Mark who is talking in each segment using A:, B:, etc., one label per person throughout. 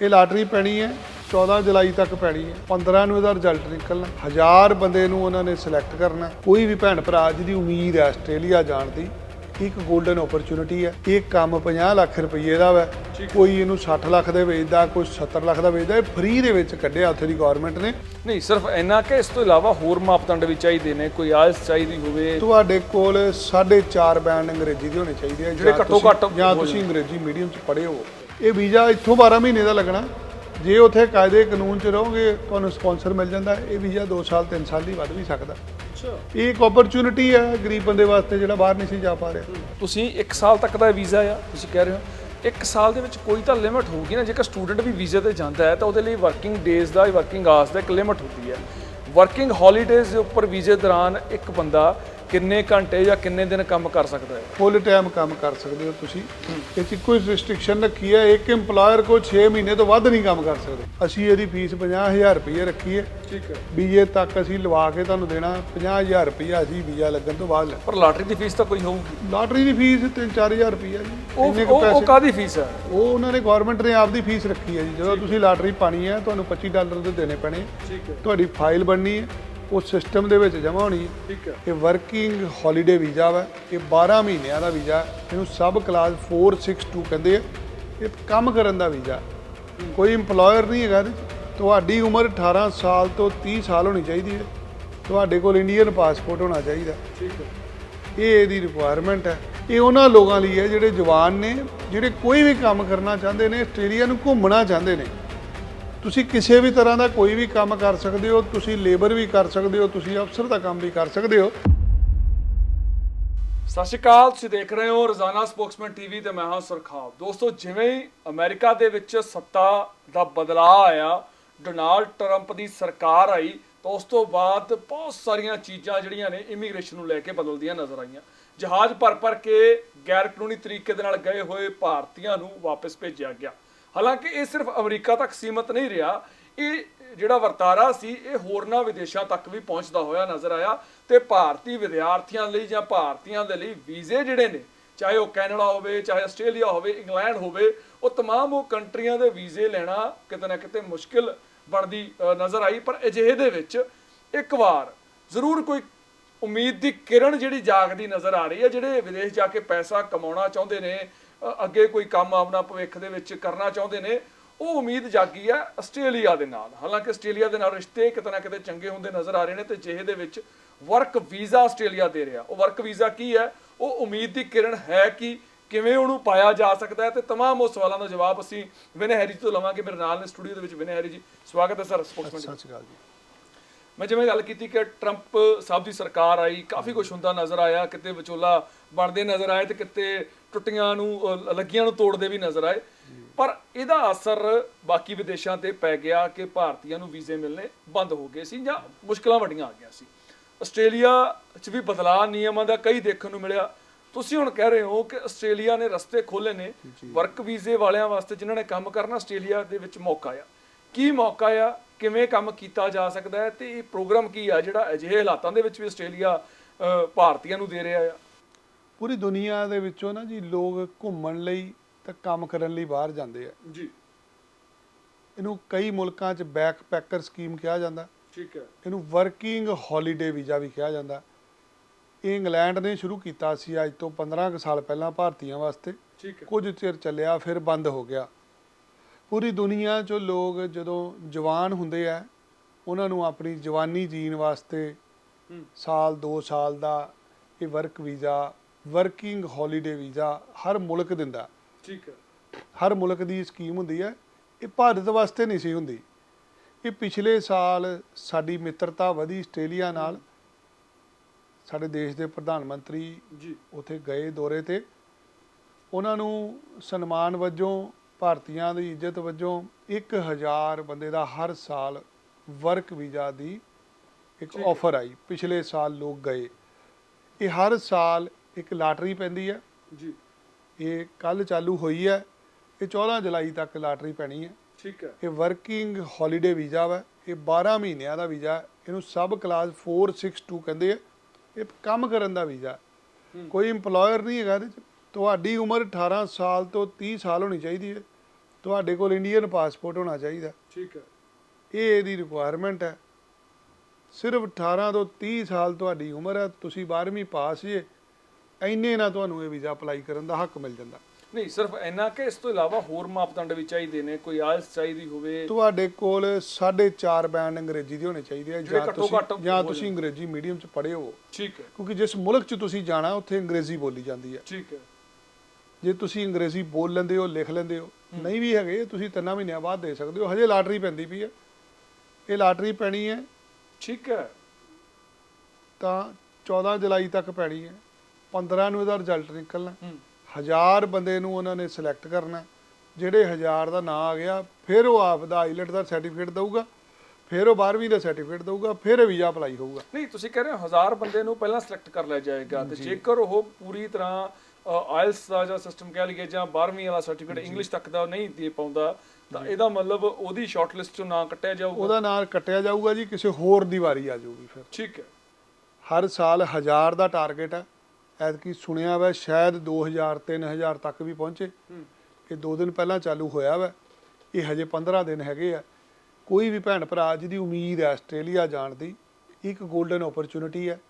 A: ਇਹ ਲਾਟਰੀ ਪੈਣੀ ਹੈ 14 ਜੁਲਾਈ ਤੱਕ ਪੈਣੀ ਹੈ 15 ਨੂੰ ਇਹਦਾ ਰਿਜ਼ਲਟ ਨਿਕਲਣਾ ਹਜ਼ਾਰ ਬੰਦੇ ਨੂੰ ਉਹਨਾਂ ਨੇ ਸਿਲੈਕਟ ਕਰਨਾ ਕੋਈ ਵੀ ਭੈਣ ਭਰਾ ਜਿਹਦੀ ਉਮੀਦ ਹੈ ਆਸਟ੍ਰੇਲੀਆ ਜਾਣ ਦੀ ਇੱਕ ਗੋਲਡਨ ਓਪਰਚ्युनिटी ਹੈ ਇਹ ਕੰਮ 50 ਲੱਖ ਰੁਪਏ ਦਾ ਵਾ ਕੋਈ ਇਹਨੂੰ 60 ਲੱਖ ਦੇ ਵੇਚਦਾ ਕੋਈ 70 ਲੱਖ ਦਾ ਵੇਚਦਾ ਇਹ ਫ੍ਰੀ ਦੇ ਵਿੱਚ ਕੱਢਿਆ ਉੱਥੇ ਦੀ ਗਵਰਨਮੈਂਟ ਨੇ।
B: ਨਹੀਂ ਸਿਰਫ ਇੰਨਾ ਕਿ ਇਸ ਤੋਂ ਇਲਾਵਾ ਹੋਰ ਮਾਪਦੰਡ ਵੀ ਚਾਹੀਦੇ ਨੇ ਕੋਈ ਆਇਸ਼ ਚਾਹੀਦੀ ਹੋਵੇ।
A: ਤੁਹਾਡੇ ਕੋਲ 4.5 ਬੈਂਡ ਅੰਗਰੇਜ਼ੀ ਦੇ ਹੋਣੇ ਚਾਹੀਦੇ ਆ
B: ਜਿਹੜੇ ਘੱਟੋ ਘੱਟ
A: ਜਾਂ ਤੁਸੀਂ ਅੰਗਰੇਜ਼ੀ ਮੀਡੀਅਮ ਚ ਪੜ੍ਹੇ ਹੋ ਇਹ ਵੀਜ਼ਾ ਇੱਥੋਂ 12 ਮਹੀਨੇ ਦਾ ਲੱਗਣਾ। ਜੇ ਉਥੇ ਕਾਇਦੇ ਕਾਨੂੰਨ 'ਚ ਰਹੋਗੇ ਤੁਹਾਨੂੰ ਸਪਾਂਸਰ ਮਿਲ ਜਾਂਦਾ। ਇਹ ਵੀਜ਼ਾ 2 ਸਾਲ 3 ਸਾਲ ਹੀ ਵੱਧ ਵੀ ਸਕਦਾ।
B: ਅੱਛਾ।
A: ਇਹ ਇੱਕ ਓਪਰਚੁਨਿਟੀ ਹੈ ਗਰੀਬ ਬੰਦੇ ਵਾਸਤੇ ਜਿਹੜਾ ਬਾਹਰ ਨਹੀਂ ਸੀ ਜਾ ਪਾ ਰਿਹਾ।
B: ਤੁਸੀਂ 1 ਸਾਲ ਤੱਕ ਦਾ ਵੀਜ਼ਾ ਆ ਤੁਸੀਂ ਕਹਿ ਰਹੇ ਹੋ। ਇੱਕ ਸਾਲ ਦੇ ਵਿੱਚ ਕੋਈ ਤਾਂ ਲਿਮਟ ਹੋਊਗੀ ਨਾ। ਜੇਕਰ ਸਟੂਡੈਂਟ ਵੀ ਵੀਜ਼ੇ ਤੇ ਜਾਂਦਾ ਹੈ ਤਾਂ ਉਹਦੇ ਲਈ ਵਰਕਿੰਗ ਡੇਜ਼ ਦਾ ਵਰਕਿੰਗ ਆਰਸ ਦਾ ਇੱਕ ਲਿਮਟ ਹੁੰਦੀ ਹੈ। ਵਰਕਿੰਗ ਹੌਲੀਡੇਜ਼ ਦੇ ਉੱਪਰ ਵੀਜ਼ੇ ਦੌਰਾਨ ਇੱਕ ਬੰਦਾ ਕਿੰਨੇ ਘੰਟੇ ਜਾਂ ਕਿੰਨੇ ਦਿਨ ਕੰਮ ਕਰ ਸਕਦਾ ਹੈ?
A: ਫੁੱਲ ਟਾਈਮ ਕੰਮ ਕਰ ਸਕਦੇ ਹੋ ਤੁਸੀਂ। ਇਹ 'ਚ ਕੋਈ ਰੈਸਟ੍ਰਿਕਸ਼ਨ ਰੱਖੀ ਹੈ ਇੱਕ EMPLOYER ਕੋ 6 ਮਹੀਨੇ ਤੋਂ ਵੱਧ ਨਹੀਂ ਕੰਮ ਕਰ ਸਕਦੇ। ਅਸੀਂ ਇਹਦੀ ਫੀਸ 50000 ਰੁਪਏ ਰੱਖੀ ਹੈ।
B: ਠੀਕ ਹੈ।
A: ਵੀਜ਼ੇ ਤੱਕ ਅਸੀਂ ਲਵਾ ਕੇ ਤੁਹਾਨੂੰ ਦੇਣਾ 50000 ਰੁਪਇਆ ਅਸੀਂ ਵੀਜ਼ਾ ਲੱਗਣ ਤੋਂ ਬਾਅਦ ਲੈ
B: ਪਰ ਲਾਟਰੀ ਦੀ ਫੀਸ ਤਾਂ ਕੋਈ ਹੋਊਗੀ।
A: ਲਾਟਰੀ ਦੀ ਫੀਸ 3-4000 ਰੁਪਇਆ ਜੀ।
B: ਉਹ ਉਹ- ਉਹ ਕਾਦੀ ਫੀਸ ਹੈ?
A: ਉਹ ਉਹਨਾਂ ਨੇ ਗਵਰਨਮੈਂਟ ਨੇ ਆਪਦੀ ਫੀਸ ਰੱਖੀ ਹੈ ਜੀ। ਜਦੋਂ ਤੁਸੀਂ ਲਾਟਰੀ ਪਾਣੀ ਹੈ ਤੁਹਾਨੂੰ 25 ਡਾਲਰ ਦੇ ਦੇਣੇ ਪੈਣੇ।
B: ਠੀਕ ਹੈ।
A: ਤੁਹਾਡੀ ਫਾਈਲ ਬਣਨੀ ਹੈ। ਉਹ ਸਿਸਟਮ ਦੇ ਵਿੱਚ ਜਮ੍ਹਾਂ ਹੋਣੀ ਹੈ।
B: ਠੀਕ ਹੈ।
A: ਇਹ ਵਰਕਿੰਗ ਹੌਲੀਡੇ ਵੀਜ਼ਾ ਵਾ। ਇਹ 12 ਮਹੀਨਿਆਂ ਦਾ ਵੀਜ਼ਾ ਇਹਨੂੰ ਸਬ ਕਲਾਸ 462 ਕਹਿੰਦੇ ਆ। ਇਹ ਕੰਮ ਕਰਨ ਦਾ ਵੀਜ਼ਾ ਕੋਈ EMPLOYER ਨਹੀਂ ਹੈਗਾ। ਤੁਹਾਡੀ ਉਮਰ 18 ਸਾਲ ਤੋਂ 30 ਸਾਲ ਹੋਣੀ ਚਾਹੀਦੀ ਹੈ। ਤੁਹਾਡੇ ਕੋਲ ਇੰਡੀਅਨ ਪਾਸਪੋਰਟ ਹੋਣਾ ਚਾਹੀਦਾ।
B: ਠੀਕ ਹੈ।
A: ਇਹ ਇਹਦੀ ਰਿਕੁਆਇਰਮੈਂਟ ਹੈ। ਇਹ ਉਹਨਾਂ ਲੋਕਾਂ ਲਈ ਹੈ ਜਿਹੜੇ ਜਵਾਨ ਨੇ ਜਿਹੜੇ ਕੋਈ ਵੀ ਕੰਮ ਕਰਨਾ ਚਾਹੁੰਦੇ ਨੇ ਆਸਟ੍ਰੇਲੀਆ ਨੂੰ ਘੁੰਮਣਾ ਚਾਹੁੰਦੇ ਨੇ। ਤੁਸੀਂ ਕਿਸੇ ਵੀ ਤਰ੍ਹਾਂ ਦਾ ਕੋਈ ਵੀ ਕੰਮ ਕਰ ਸਕਦੇ ਹੋ, ਤੁਸੀਂ ਲੇਬਰ ਵੀ ਕਰ ਸਕਦੇ ਹੋ, ਤੁਸੀਂ ਅਫਸਰ ਦਾ ਕੰਮ ਵੀ ਕਰ ਸਕਦੇ ਹੋ।
B: ਸਤਿ ਸ਼੍ਰੀ ਅਕਾਲ, ਤੁਸੀਂ ਦੇਖ ਰਹੇ ਹੋ ਰੋਜ਼ਾਨਾ ਸਪੋਕਸਮੈਨ ਟੀਵੀ ਤੇ ਮੈਂ ਹਾਂ ਸੁਰਖਾਬ ਦੋਸਤੋ, ਜਿਵੇਂ ਹੀ ਅਮਰੀਕਾ ਦੇ ਵਿੱਚ ਸੱਤਾ ਦਾ ਬਦਲਾਅ ਆਇਆ, ਡੋਨਾਲਡ ਟਰੰਪ ਦੀ ਸਰਕਾਰ ਆਈ, ਤਾਂ ਉਸ ਤੋਂ ਬਾਅਦ ਬਹੁਤ ਸਾਰੀਆਂ ਚੀਜ਼ਾਂ ਜਿਹੜੀਆਂ ਨੇ ਇਮੀਗ੍ਰੇਸ਼ਨ ਨੂੰ ਲੈ ਕੇ ਬਦਲਦੀਆਂ ਨਜ਼ਰ ਆਈਆਂ। ਜਹਾਜ਼ ਭਰ ਭਰ ਕੇ ਗੈਰ ਕਾਨੂੰਨੀ ਤਰੀਕੇ ਦੇ ਨਾਲ ਗਏ ਹੋਏ ਭਾਰਤੀਆਂ ਨੂੰ ਵਾਪਸ ਭੇਜਿਆ ਗਿਆ। ਹਾਲਾਂਕਿ ਇਹ ਸਿਰਫ ਅਮਰੀਕਾ ਤੱਕ ਸੀਮਤ ਨਹੀਂ ਰਿਹਾ ਇਹ ਜਿਹੜਾ ਵਰਤਾਰਾ ਸੀ ਇਹ ਹੋਰਨਾਂ ਵਿਦੇਸ਼ਾਂ ਤੱਕ ਵੀ ਪਹੁੰਚਦਾ ਹੋਇਆ ਨਜ਼ਰ ਆਇਆ ਤੇ ਭਾਰਤੀ ਵਿਦਿਆਰਥੀਆਂ ਲਈ ਜਾਂ ਭਾਰਤੀਆਂ ਦੇ ਲਈ ਵੀਜ਼ੇ ਜਿਹੜੇ ਨੇ ਚਾਹੇ ਉਹ ਕੈਨੇਡਾ ਹੋਵੇ ਚਾਹੇ ਆਸਟ੍ਰੇਲੀਆ ਹੋਵੇ ਇੰਗਲੈਂਡ ਹੋਵੇ ਉਹ तमाम ਉਹ ਕੰਟਰੀਆਂ ਦੇ ਵੀਜ਼ੇ ਲੈਣਾ ਕਿਤੇ ਨਾ ਕਿਤੇ ਮੁਸ਼ਕਿਲ ਬਣਦੀ ਅ, ਨਜ਼ਰ ਆਈ ਪਰ ਅਜਿਹੇ ਦੇ ਵਿੱਚ ਇੱਕ ਵਾਰ ਜ਼ਰੂਰ ਕੋਈ ਉਮੀਦ ਦੀ ਕਿਰਨ ਜਿਹੜੀ ਜਾਗਦੀ ਨਜ਼ਰ ਆ ਰਹੀ ਹੈ ਜਿਹੜੇ ਵਿਦੇਸ਼ ਜਾ ਕੇ ਪੈਸਾ ਕਮਾਉਣਾ ਚਾਹੁੰਦੇ ਨੇ ਅ, ਅੱਗੇ ਕੋਈ ਕੰਮ ਆਪਣਾ ਭਵਿੱਖ ਦੇ ਵਿੱਚ ਕਰਨਾ ਚਾਹੁੰਦੇ ਨੇ ਉਹ ਉਮੀਦ ਜਾਗੀ ਹੈ ਆਸਟ੍ਰੇਲੀਆ ਦੇ ਨਾਲ ਹਾਲਾਂਕਿ ਆਸਟ੍ਰੇਲੀਆ ਦੇ ਨਾਲ ਰਿਸ਼ਤੇ ਕਿਤੇ ਨਾ ਕਿਤੇ ਚੰਗੇ ਹੁੰਦੇ ਨਜ਼ਰ ਆ ਰਹੇ ਨੇ ਤੇ ਜਿਹੇ ਦੇ ਵਿੱਚ ਵਰਕ ਵੀਜ਼ਾ ਆਸਟ੍ਰੇਲੀਆ ਦੇ ਰਿਹਾ ਉਹ ਵਰਕ ਵੀਜ਼ਾ ਕੀ ਹੈ ਉਹ ਉਮੀਦ ਦੀ ਕਿਰਨ ਹੈ ਕਿ ਕਿਵੇਂ ਉਹਨੂੰ ਪਾਇਆ ਜਾ ਸਕਦਾ ਹੈ ਤੇ तमाम ਉਹ ਸਵਾਲਾਂ ਦਾ ਜਵਾਬ ਅਸੀਂ ਵਿਨੇ ਹੈਰੀ ਤੋਂ ਲਵਾਂਗੇ ਮੇਰੇ ਨਾਲ ਨੇ ਸਟੂਡੀਓ ਦੇ ਵਿੱਚ ਵਿਨੇ ਹੈਰੀ ਜੀ ਸਵਾਗਤ ਹੈ ਸਰ ਸਪੋਕਸਮੈਨ
A: ਸਤਿ ਸ਼੍ਰੀ ਅਕਾਲ ਜੀ
B: ਮੈਂ ਜਿਵੇਂ ਗੱਲ ਕੀਤੀ ਕਿ ਟਰੰਪ ਸਾਹਿਬ ਦੀ ਸਰਕਾਰ ਆਈ ਕਾਫੀ ਕੁਝ ਹੁੰਦਾ ਨਜ਼ਰ ਆਇਆ ਕਿਤੇ ਵਿਚੋਲਾ ਬਣਦੇ ਨਜ਼ਰ ਆਏ ਤੇ ਕਿਤੇ ਟੁੱਟੀਆਂ ਨੂੰ ਲੱਗੀਆਂ ਨੂੰ ਤੋੜਦੇ ਵੀ ਨਜ਼ਰ ਆਏ। ਪਰ ਇਹਦਾ ਅਸਰ ਬਾਕੀ ਵਿਦੇਸ਼ਾਂ ਤੇ ਪੈ ਗਿਆ ਕਿ ਭਾਰਤੀਆਂ ਨੂੰ ਵੀਜ਼ੇ ਮਿਲਨੇ ਬੰਦ ਹੋ ਗਏ ਸੀ ਜਾਂ ਮੁਸ਼ਕਲਾਂ ਵੱਡੀਆਂ ਆ ਗਈਆਂ ਸੀ। ਆਸਟ੍ਰੇਲੀਆ 'ਚ ਵੀ ਬਦਲਾਅ ਨਿਯਮਾਂ ਦਾ ਕਈ ਦੇਖਣ ਨੂੰ ਮਿਲਿਆ। ਤੁਸੀਂ ਹੁਣ ਕਹਿ ਰਹੇ ਹੋ ਕਿ ਆਸਟ੍ਰੇਲੀਆ ਨੇ ਰਸਤੇ ਖੋਲੇ ਨੇ ਵਰਕ ਵੀਜ਼ੇ ਵਾਲਿਆਂ ਵਾਸਤੇ ਜਿਨ੍ਹਾਂ ਨੇ ਕੰਮ ਕਰਨਾ ਆਸਟ੍ਰੇਲੀਆ ਦੇ ਵਿੱਚ ਮੌਕਾ ਆ ਕੀ ਮੌਕਾ ਆ ਕਿਵੇਂ ਕੰਮ ਕੀਤਾ ਜਾ ਸਕਦਾ ਹੈ ਤੇ ਇਹ ਪ੍ਰੋਗਰਾਮ ਕੀ ਆ? ਜਿਹੜਾ ਅਜਿਹੇ ਹਾਲਾਤਾਂ ਦੇ ਵਿੱਚ ਵੀ ਆਸਟ੍ਰੇਲੀਆ ਭਾਰਤੀਆਂ ਨੂੰ ਦੇ ਰਿਹਾ ਆ।
A: ਪੂਰੀ ਦੁਨੀਆ ਦੇ ਵਿੱਚੋਂ ਨਾ ਜੀ ਲੋਕ ਘੁੰਮਣ ਲਈ ਤੇ ਕੰਮ ਕਰਨ ਲਈ ਬਾਹਰ ਜਾਂਦੇ ਆ।
B: ਜੀ।
A: ਇਹਨੂੰ ਕਈ ਮੁਲਕਾਂ 'ਚ ਬੈਕਪੈਕਰ ਸਕੀਮ ਕਿਹਾ ਜਾਂਦਾ।
B: ਠੀਕ ਹੈ।
A: ਇਹਨੂੰ ਵਰਕਿੰਗ ਹੌਲੀਡੇ ਵੀਜ਼ਾ ਵੀ ਕਿਹਾ ਜਾਂਦਾ। ਇਹ ਇੰਗਲੈਂਡ ਨੇ ਸ਼ੁਰੂ ਕੀਤਾ ਸੀ ਅੱਜ ਤੋਂ 15 ਕੁ ਸਾਲ ਪਹਿਲਾਂ ਭਾਰਤੀਆਂ ਵਾਸਤੇ। ਕੁਝ ਚਿਰ ਚੱਲਿਆ ਫਿਰ ਬੰਦ ਹੋ ਗਿਆ। ਪੂਰੀ ਦੁਨੀਆ 'ਚੋਂ ਲੋਕ ਜਦੋਂ ਜਵਾਨ ਹੁੰਦੇ ਆ ਉਹਨਾਂ ਨੂੰ ਆਪਣੀ ਜਵਾਨੀ ਜੀਣ ਵਾਸਤੇ। ਸਾਲ 2 ਸਾਲ ਦਾ ਇਹ work visa working holiday visa ਹਰ ਮੁਲਕ ਦਿੰਦਾ।
B: ਠੀਕ ਹੈ।
A: ਹਰ ਮੁਲਕ ਦੀ ਸਕੀਮ ਹੁੰਦੀ ਹੈ ਇਹ ਭਾਰਤ ਵਾਸਤੇ ਨਹੀਂ ਸੀ ਹੁੰਦੀ। ਇਹ ਪਿਛਲੇ ਸਾਲ ਸਾਡੀ ਮਿੱਤਰਤਾ ਵਧੀ ਆਸਟ੍ਰੇਲੀਆ ਨਾਲ। ਸਾਡੇ ਦੇਸ਼ ਦੇ ਪ੍ਰਧਾਨ ਮੰਤਰੀ
B: ਜੀ।
A: ਉੱਥੇ ਗਏ ਦੌਰੇ ਤੇ। ਉਹਨਾਂ ਨੂੰ ਸਨਮਾਨ ਵਜੋਂ ਭਾਰਤੀਆਂ ਦੀ ਇੱਜ਼ਤ ਵਜੋਂ 1000 ਬੰਦੇ ਦਾ ਹਰ ਸਾਲ ਵਰਕ ਵੀਜ਼ਾ ਦੀ ਇੱਕ। ਆਫਰ ਆਈ। ਪਿਛਲੇ ਸਾਲ ਲੋਕ ਗਏ। ਇਹ ਹਰ ਸਾਲ ਇੱਕ ਲਾਟਰੀ ਪੈਂਦੀ ਹੈ।
B: ਜੀ।
A: ਇਹ ਕੱਲ ਚਾਲੂ ਹੋਈ ਹੈ। ਇਹ 14 ਜੁਲਾਈ ਤੱਕ ਲਾਟਰੀ ਪੈਣੀ ਹੈ।
B: ਠੀਕ ਹੈ।
A: ਇਹ ਵਰਕਿੰਗ ਹੌਲੀਡੇ ਵੀਜ਼ਾ ਵਾ। ਇਹ 12 ਮਹੀਨਿਆਂ ਦਾ ਵੀਜ਼ਾ। ਇਹਨੂੰ ਸਬ ਕਲਾਸ 462 ਕਹਿੰਦੇ ਆ। ਇਹ ਕੰਮ ਕਰਨ ਦਾ ਵੀਜ਼ਾ। ਕੋਈ EMPLOYER ਨਹੀਂ ਹੈਗਾ ਇਹਦੇ ਚ। ਤੁਹਾਡੀ ਉਮਰ 18 ਸਾਲ ਤੋਂ 30 ਸਾਲ ਹੋਣੀ ਚਾਹੀਦੀ ਹੈ। ਤੁਹਾਡੇ ਕੋਲ ਇੰਡੀਅਨ ਪਾਸਪੋਰਟ ਹੋਣਾ ਚਾਹੀਦਾ।
B: ਠੀਕ ਹੈ।
A: ਇਹ ਇਹਦੀ ਰਿਕੁਆਇਰਮੈਂਟ ਹੈ। ਸਿਰਫ 18 ਤੋਂ 30 ਸਾਲ ਤੁਹਾਡੀ ਉਮਰ ਹੈ। ਤੁਸੀਂ 12ਵੀਂ ਪਾਸ ਜੇ ਇੰਨੇ ਨਾਲ ਤੁਹਾਨੂੰ ਇਹ ਵੀਜ਼ਾ ਅਪਲਾਈ ਕਰਨ ਦਾ ਹੱਕ ਮਿਲ ਜਾਂਦਾ।
B: ਨਹੀਂ ਸਿਰਫ ਇੰਨਾ ਕਿ ਇਸ ਤੋਂ ਇਲਾਵਾ ਹੋਰ ਮਾਪਦੰਡ ਵੀ ਚਾਹੀਦੇ ਨੇ। ਕੋਈ ਆਇਲਸ ਚਾਹੀਦੀ ਹੋਵੇ।
A: ਤੁਹਾਡੇ ਕੋਲ 4.5 ਬੈਂਡ ਅੰਗਰੇਜ਼ੀ ਦੇ ਹੋਣੇ ਚਾਹੀਦੇ ਆ। ਜਾਂ ਤੁਸੀਂ ਜਾਂ ਤੁਸੀਂ ਅੰਗਰੇਜ਼ੀ ਮੀਡੀਅਮ ਚ ਪੜ੍ਹੇ ਹੋ।
B: ਠੀਕ ਹੈ।
A: ਕਿਉਂਕਿ ਜਿਸ ਮੁਲਕ ਚ ਤੁਸੀਂ ਜਾਣਾ ਉੱਥੇ ਅੰਗਰੇਜ਼ੀ ਬੋਲੀ ਜਾਂਦੀ ਹੈ।
B: ਠੀਕ ਹੈ।
A: ਜੇ ਤੁਸੀਂ ਅੰਗਰੇਜ਼ੀ ਬੋਲ ਲੈਂਦੇ ਹੋ ਲਿਖ ਲੈਂਦੇ ਹੋ ਨਹੀਂ ਵੀ ਹੈਗੇ ਤੁਸੀਂ ਤਿੰਨਾਂ ਮਹੀਨਿਆਂ ਬਾਅਦ ਦੇ ਸਕਦੇ ਹੋ। ਹਜੇ ਲਾਟਰੀ ਪੈਂਦੀ ਪਈ ਹੈ। ਇਹ ਲਾਟਰੀ ਪੈਣੀ ਹੈ।
B: ਠੀਕ ਹੈ।
A: ਤਾਂ 14 ਜੁਲਾਈ ਤੱਕ ਪੈਣੀ ਹੈ। 15 ਨੂੰ ਇਹਦਾ ਰਿਜ਼ਲਟ ਨਿਕਲਣਾ। ਹਜ਼ਾਰ ਬੰਦੇ ਨੂੰ ਉਹਨਾਂ ਨੇ ਸਿਲੈਕਟ ਕਰਨਾ। ਜਿਹੜੇ ਹਜ਼ਾਰ ਦਾ ਨਾਂ ਆ ਗਿਆ ਫਿਰ ਉਹ ਆਪ ਦਾ ਆਈਲਟ ਦਾ ਸਰਟੀਫਿਕੇਟ ਦਊਗਾ। ਫਿਰ ਉਹ 12ਵੀਂ ਦਾ ਸਰਟੀਫਿਕੇਟ ਦਊਗਾ। ਫਿਰ ਵੀਜ਼ਾ ਅਪਲਾਈ ਹੋਊਗਾ।
B: ਨਹੀਂ ਤੁਸੀਂ ਕਹਿ ਰਹੇ ਹੋ ਹਜ਼ਾਰ ਬੰਦੇ ਨੂੰ ਪਹਿਲਾਂ ਸਿਲੈਕਟ ਕਰ ਲਿਆ ਜਾਏਗਾ। ਤੇ ਜੇਕਰ ਉਹ ਪੂਰੀ ਤਰ੍ਹਾਂ ਆਇਲਸ ਦਾ ਜਾਂ ਸਿਸਟਮ ਕਹਿ ਲਈਏ ਜਾਂ 12ਵੀਂ ਵਾਲਾ ਸਰਟੀਫਿਕੇਟ ਇੰਗਲਿਸ਼ ਤੱਕ ਦਾ ਨਹੀਂ ਦੇ ਪਾਉਂਦਾ ਤਾਂ ਇਹਦਾ ਮਤਲਬ ਉਹਦੀ ਸ਼ਾਰਟ ਲਿਸਟ ਚੋਂ ਨਾਂ ਕੱਟਿਆ ਜਾਊਗਾ?
A: ਉਹਦਾ ਨਾਂ ਕੱਟਿਆ ਜਾਊਗਾ ਜੀ ਕਿਸੇ ਹੋਰ ਦੀ ਵਾਰੀ ਆ ਜਾਊਗੀ ਫਿਰ।
B: ਠੀਕ ਹੈ।
A: ਹਰ ਸਾਲ ਹਜ਼ਾਰ ਦਾ ਟਾਰਗੇਟ ਹੈ। ਐਤਕੀ ਸੁਣਿਆ ਵਾ ਸ਼ਾਇਦ 2000 3000 ਤੱਕ ਵੀ ਪਹੁੰਚੇ। ਇਹ ਦੋ ਦਿਨ ਪਹਿਲਾਂ ਚਾਲੂ ਹੋਇਆ ਵਾ। ਇਹ ਹਜੇ 15 ਦਿਨ ਹੈਗੇ ਆ। ਕੋਈ ਵੀ ਭੈਣ ਭਰਾ ਜਿਹਦੀ ਉਮੀਦ ਹੈ ਆਸਟ੍ਰੇਲੀਆ ਜਾਣ ਦੀ ਇੱਕ 골ਡਨ ਓਪਰਚੁਨਿਟੀ ਹੈ।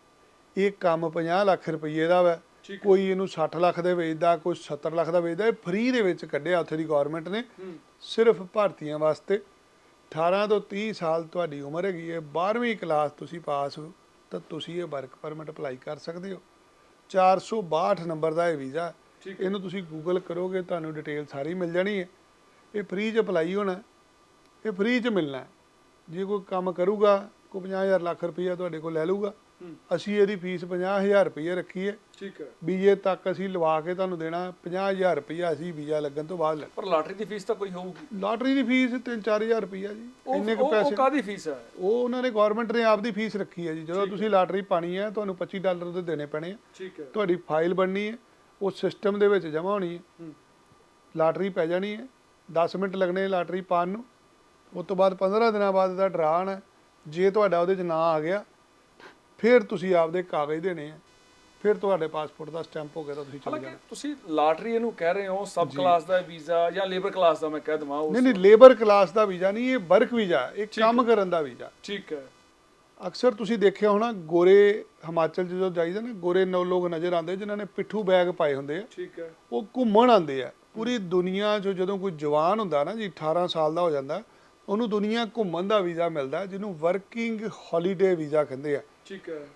A: ਇਹ ਕੰਮ 50 ਲੱਖ ਰੁਪਏ ਦਾ ਵਾ। ਕੋਈ ਇਹਨੂੰ 60 ਲੱਖ ਦੇ ਵੇਚਦਾ ਕੋਈ 70 ਲੱਖ ਦਾ ਵੇਚਦਾ ਇਹ ਫ੍ਰੀ ਦੇ ਵਿੱਚ ਕੱਢਿਆ ਉੱਥੇ ਦੀ ਗਵਰਨਮੈਂਟ ਨੇ। ਸਿਰਫ ਭਾਰਤੀਆਂ ਵਾਸਤੇ। 18 ਤੋਂ 30 ਸਾਲ ਤੁਹਾਡੀ ਉਮਰ ਹੈਗੀ ਹੈ 12ਵੀਂ ਕਲਾਸ ਤੁਸੀਂ ਪਾਸ ਹੋ ਤਾਂ ਤੁਸੀਂ ਇਹ ਵਰਕ ਪਰਮਿਟ ਅਪਲਾਈ ਕਰ ਸਕਦੇ ਹੋ। 462 ਨੰਬਰ ਦਾ ਇਹ ਵੀਜ਼ਾ ਇਹਨੂੰ ਤੁਸੀਂ ਗੂਗਲ ਕਰੋਗੇ ਤੁਹਾਨੂੰ ਡਿਟੇਲ ਸਾਰੀ ਮਿਲ ਜਾਣੀ ਹੈ। ਇਹ ਫ੍ਰੀ 'ਚ ਅਪਲਾਈ ਹੋਣਾ ਇਹ ਫ੍ਰੀ 'ਚ ਮਿਲਣਾ। ਜੇ ਕੋਈ ਕੰਮ ਕਰੂਗਾ ਕੋਈ 50000 ਲੱਖ ਰੁਪਈਆ ਤੁਹਾਡੇ ਕੋਲ ਲੈ ਲੂਗਾ ਅਸੀਂ ਇਹਦੀ ਫੀਸ 50000 ਰੁਪਈਆ ਰੱਖੀ ਹੈ।
B: ਠੀਕ ਹੈ।
A: ਵੀਜ਼ੇ ਤੱਕ ਅਸੀਂ ਲਵਾ ਕੇ ਤੁਹਾਨੂੰ ਦੇਣਾ 50000 ਰੁਪਈਆ ਅਸੀਂ ਵੀਜ਼ਾ ਲੱਗਣ ਤੋਂ ਬਾਅਦ ਲੈ
B: ਪਰ ਲਾਟਰੀ ਦੀ ਫੀਸ ਤਾਂ ਕੋਈ ਹੋਊਗੀ।
A: ਲਾਟਰੀ ਦੀ ਫੀਸ 3-4000 ਰੁਪਈਆ ਜੀ। ਇੰਨੇ ਕੁ
B: ਉਹ- ਉਹ
A: ਪੈਸੇ
B: ਕਾਦੀ ਫੀਸ ਹੈ?
A: ਉਹ ਉਹਨਾਂ ਨੇ ਗਵਰਨਮੈਂਟ ਨੇ ਆਪਦੀ ਫੀਸ ਰੱਖੀ ਹੈ ਜੀ। ਜਦੋਂ ਤੁਸੀਂ ਲਾਟਰੀ ਪਾਣੀ ਹੈ ਤੁਹਾਨੂੰ 25 ਡਾਲਰ ਉਹਦੇ ਦੇਣੇ ਪੈਣੇ ਆ।
B: ਠੀਕ ਹੈ।
A: ਤੁਹਾਡੀ ਫਾਈਲ ਬਣਨੀ ਹੈ ਉਹ ਸਿਸਟਮ ਦੇ ਵਿੱਚ ਜਮ੍ਹਾਂ ਹੋਣੀ ਹੈ। ਲਾਟਰੀ ਪੈ ਜਾਣੀ ਹੈ। 10 ਮਿੰਟ ਲੱਗਣੇ ਲਾਟਰੀ ਪਾਣ ਨੂੰ। ਉਸ ਤੋਂ ਬਾਅਦ 15 ਦਿਨਾਂ ਬਾਅਦ ਇਹਦਾ ਡਰਾਨ ਹੈ ਜੇ ਤੁਹਾਡਾ ਉਹਦੇ 'ਚ ਨਾਂ ਆ ਗਿਆ ਫਿਰ ਤੁਸੀਂ ਆਪਦੇ ਕਾਗਜ਼ ਦੇਣੇ ਆ। ਫਿਰ ਤੁਹਾਡੇ ਪਾਸਪੋਰਟ ਦਾ ਸਟੈਂਪ ਹੋ ਗਿਆ ਤਾਂ ਤੁਸੀਂ ਚਲੇ
B: ਹਾਲਾਂਕਿ
A: ਜਾਣਾ।
B: ਤੁਸੀਂ ਲਾਟਰੀ ਇਹਨੂੰ ਕਹਿ ਰਹੇ ਹੋ ਸਬ ਕਲਾਸ ਦਾ ਵੀਜ਼ਾ ਜਾਂ ਲੇਬਰ ਕਲਾਸ ਦਾ ਮੈਂ ਕਹਿ ਦਵਾਂ
A: ਨਹੀਂ ਨਹੀਂ ਲੇਬਰ ਕਲਾਸ ਦਾ ਵੀਜ਼ਾ ਨਹੀਂ ਇਹ ਵਰਕ ਵੀਜ਼ਾ ਇਹ ਕੰਮ ਕਰਨ ਦਾ ਵੀਜ਼ਾ
B: ਠੀਕ ਹੈ।
A: ਅਕਸਰ ਤੁਸੀਂ ਦੇਖਿਆ ਹੋਣਾ ਗੋਰੇ ਹਿਮਾਚਲ ਜਦੋਂ ਜਾਈਦਾ ਨਾ ਗੋਰੇ ਨੌ ਲੋਕ ਨਜ਼ਰ ਆਉਂਦੇ ਜਿਨ੍ਹਾਂ ਨੇ ਪਿੱਠੂ ਬੈਗ ਪਾਏ ਹੁੰਦੇ ਆ।
B: ਠੀਕ ਹੈ।
A: ਉਹ ਘੁੰਮਣ ਆਉਂਦੇ ਆ। ਪੂਰੀ ਦੁਨੀਆ 'ਚ ਜਦੋਂ ਕੋਈ ਜਵਾਨ ਹੁੰਦਾ ਨਾ ਜੀ 18 ਸਾਲ ਦਾ ਹੋ ਜਾਂਦਾ ਉਹਨੂੰ ਦੁਨੀਆ ਘੁੰਮਣ ਦਾ ਵੀਜ਼ਾ ਮਿਲਦਾ ਜਿਹਨੂੰ ਵਰਕਿੰਗ ਹੌਲੀਡੇ ਵੀਜ਼ਾ ਕਹਿੰਦੇ ਆ।
B: ਠੀਕ ਹੈ।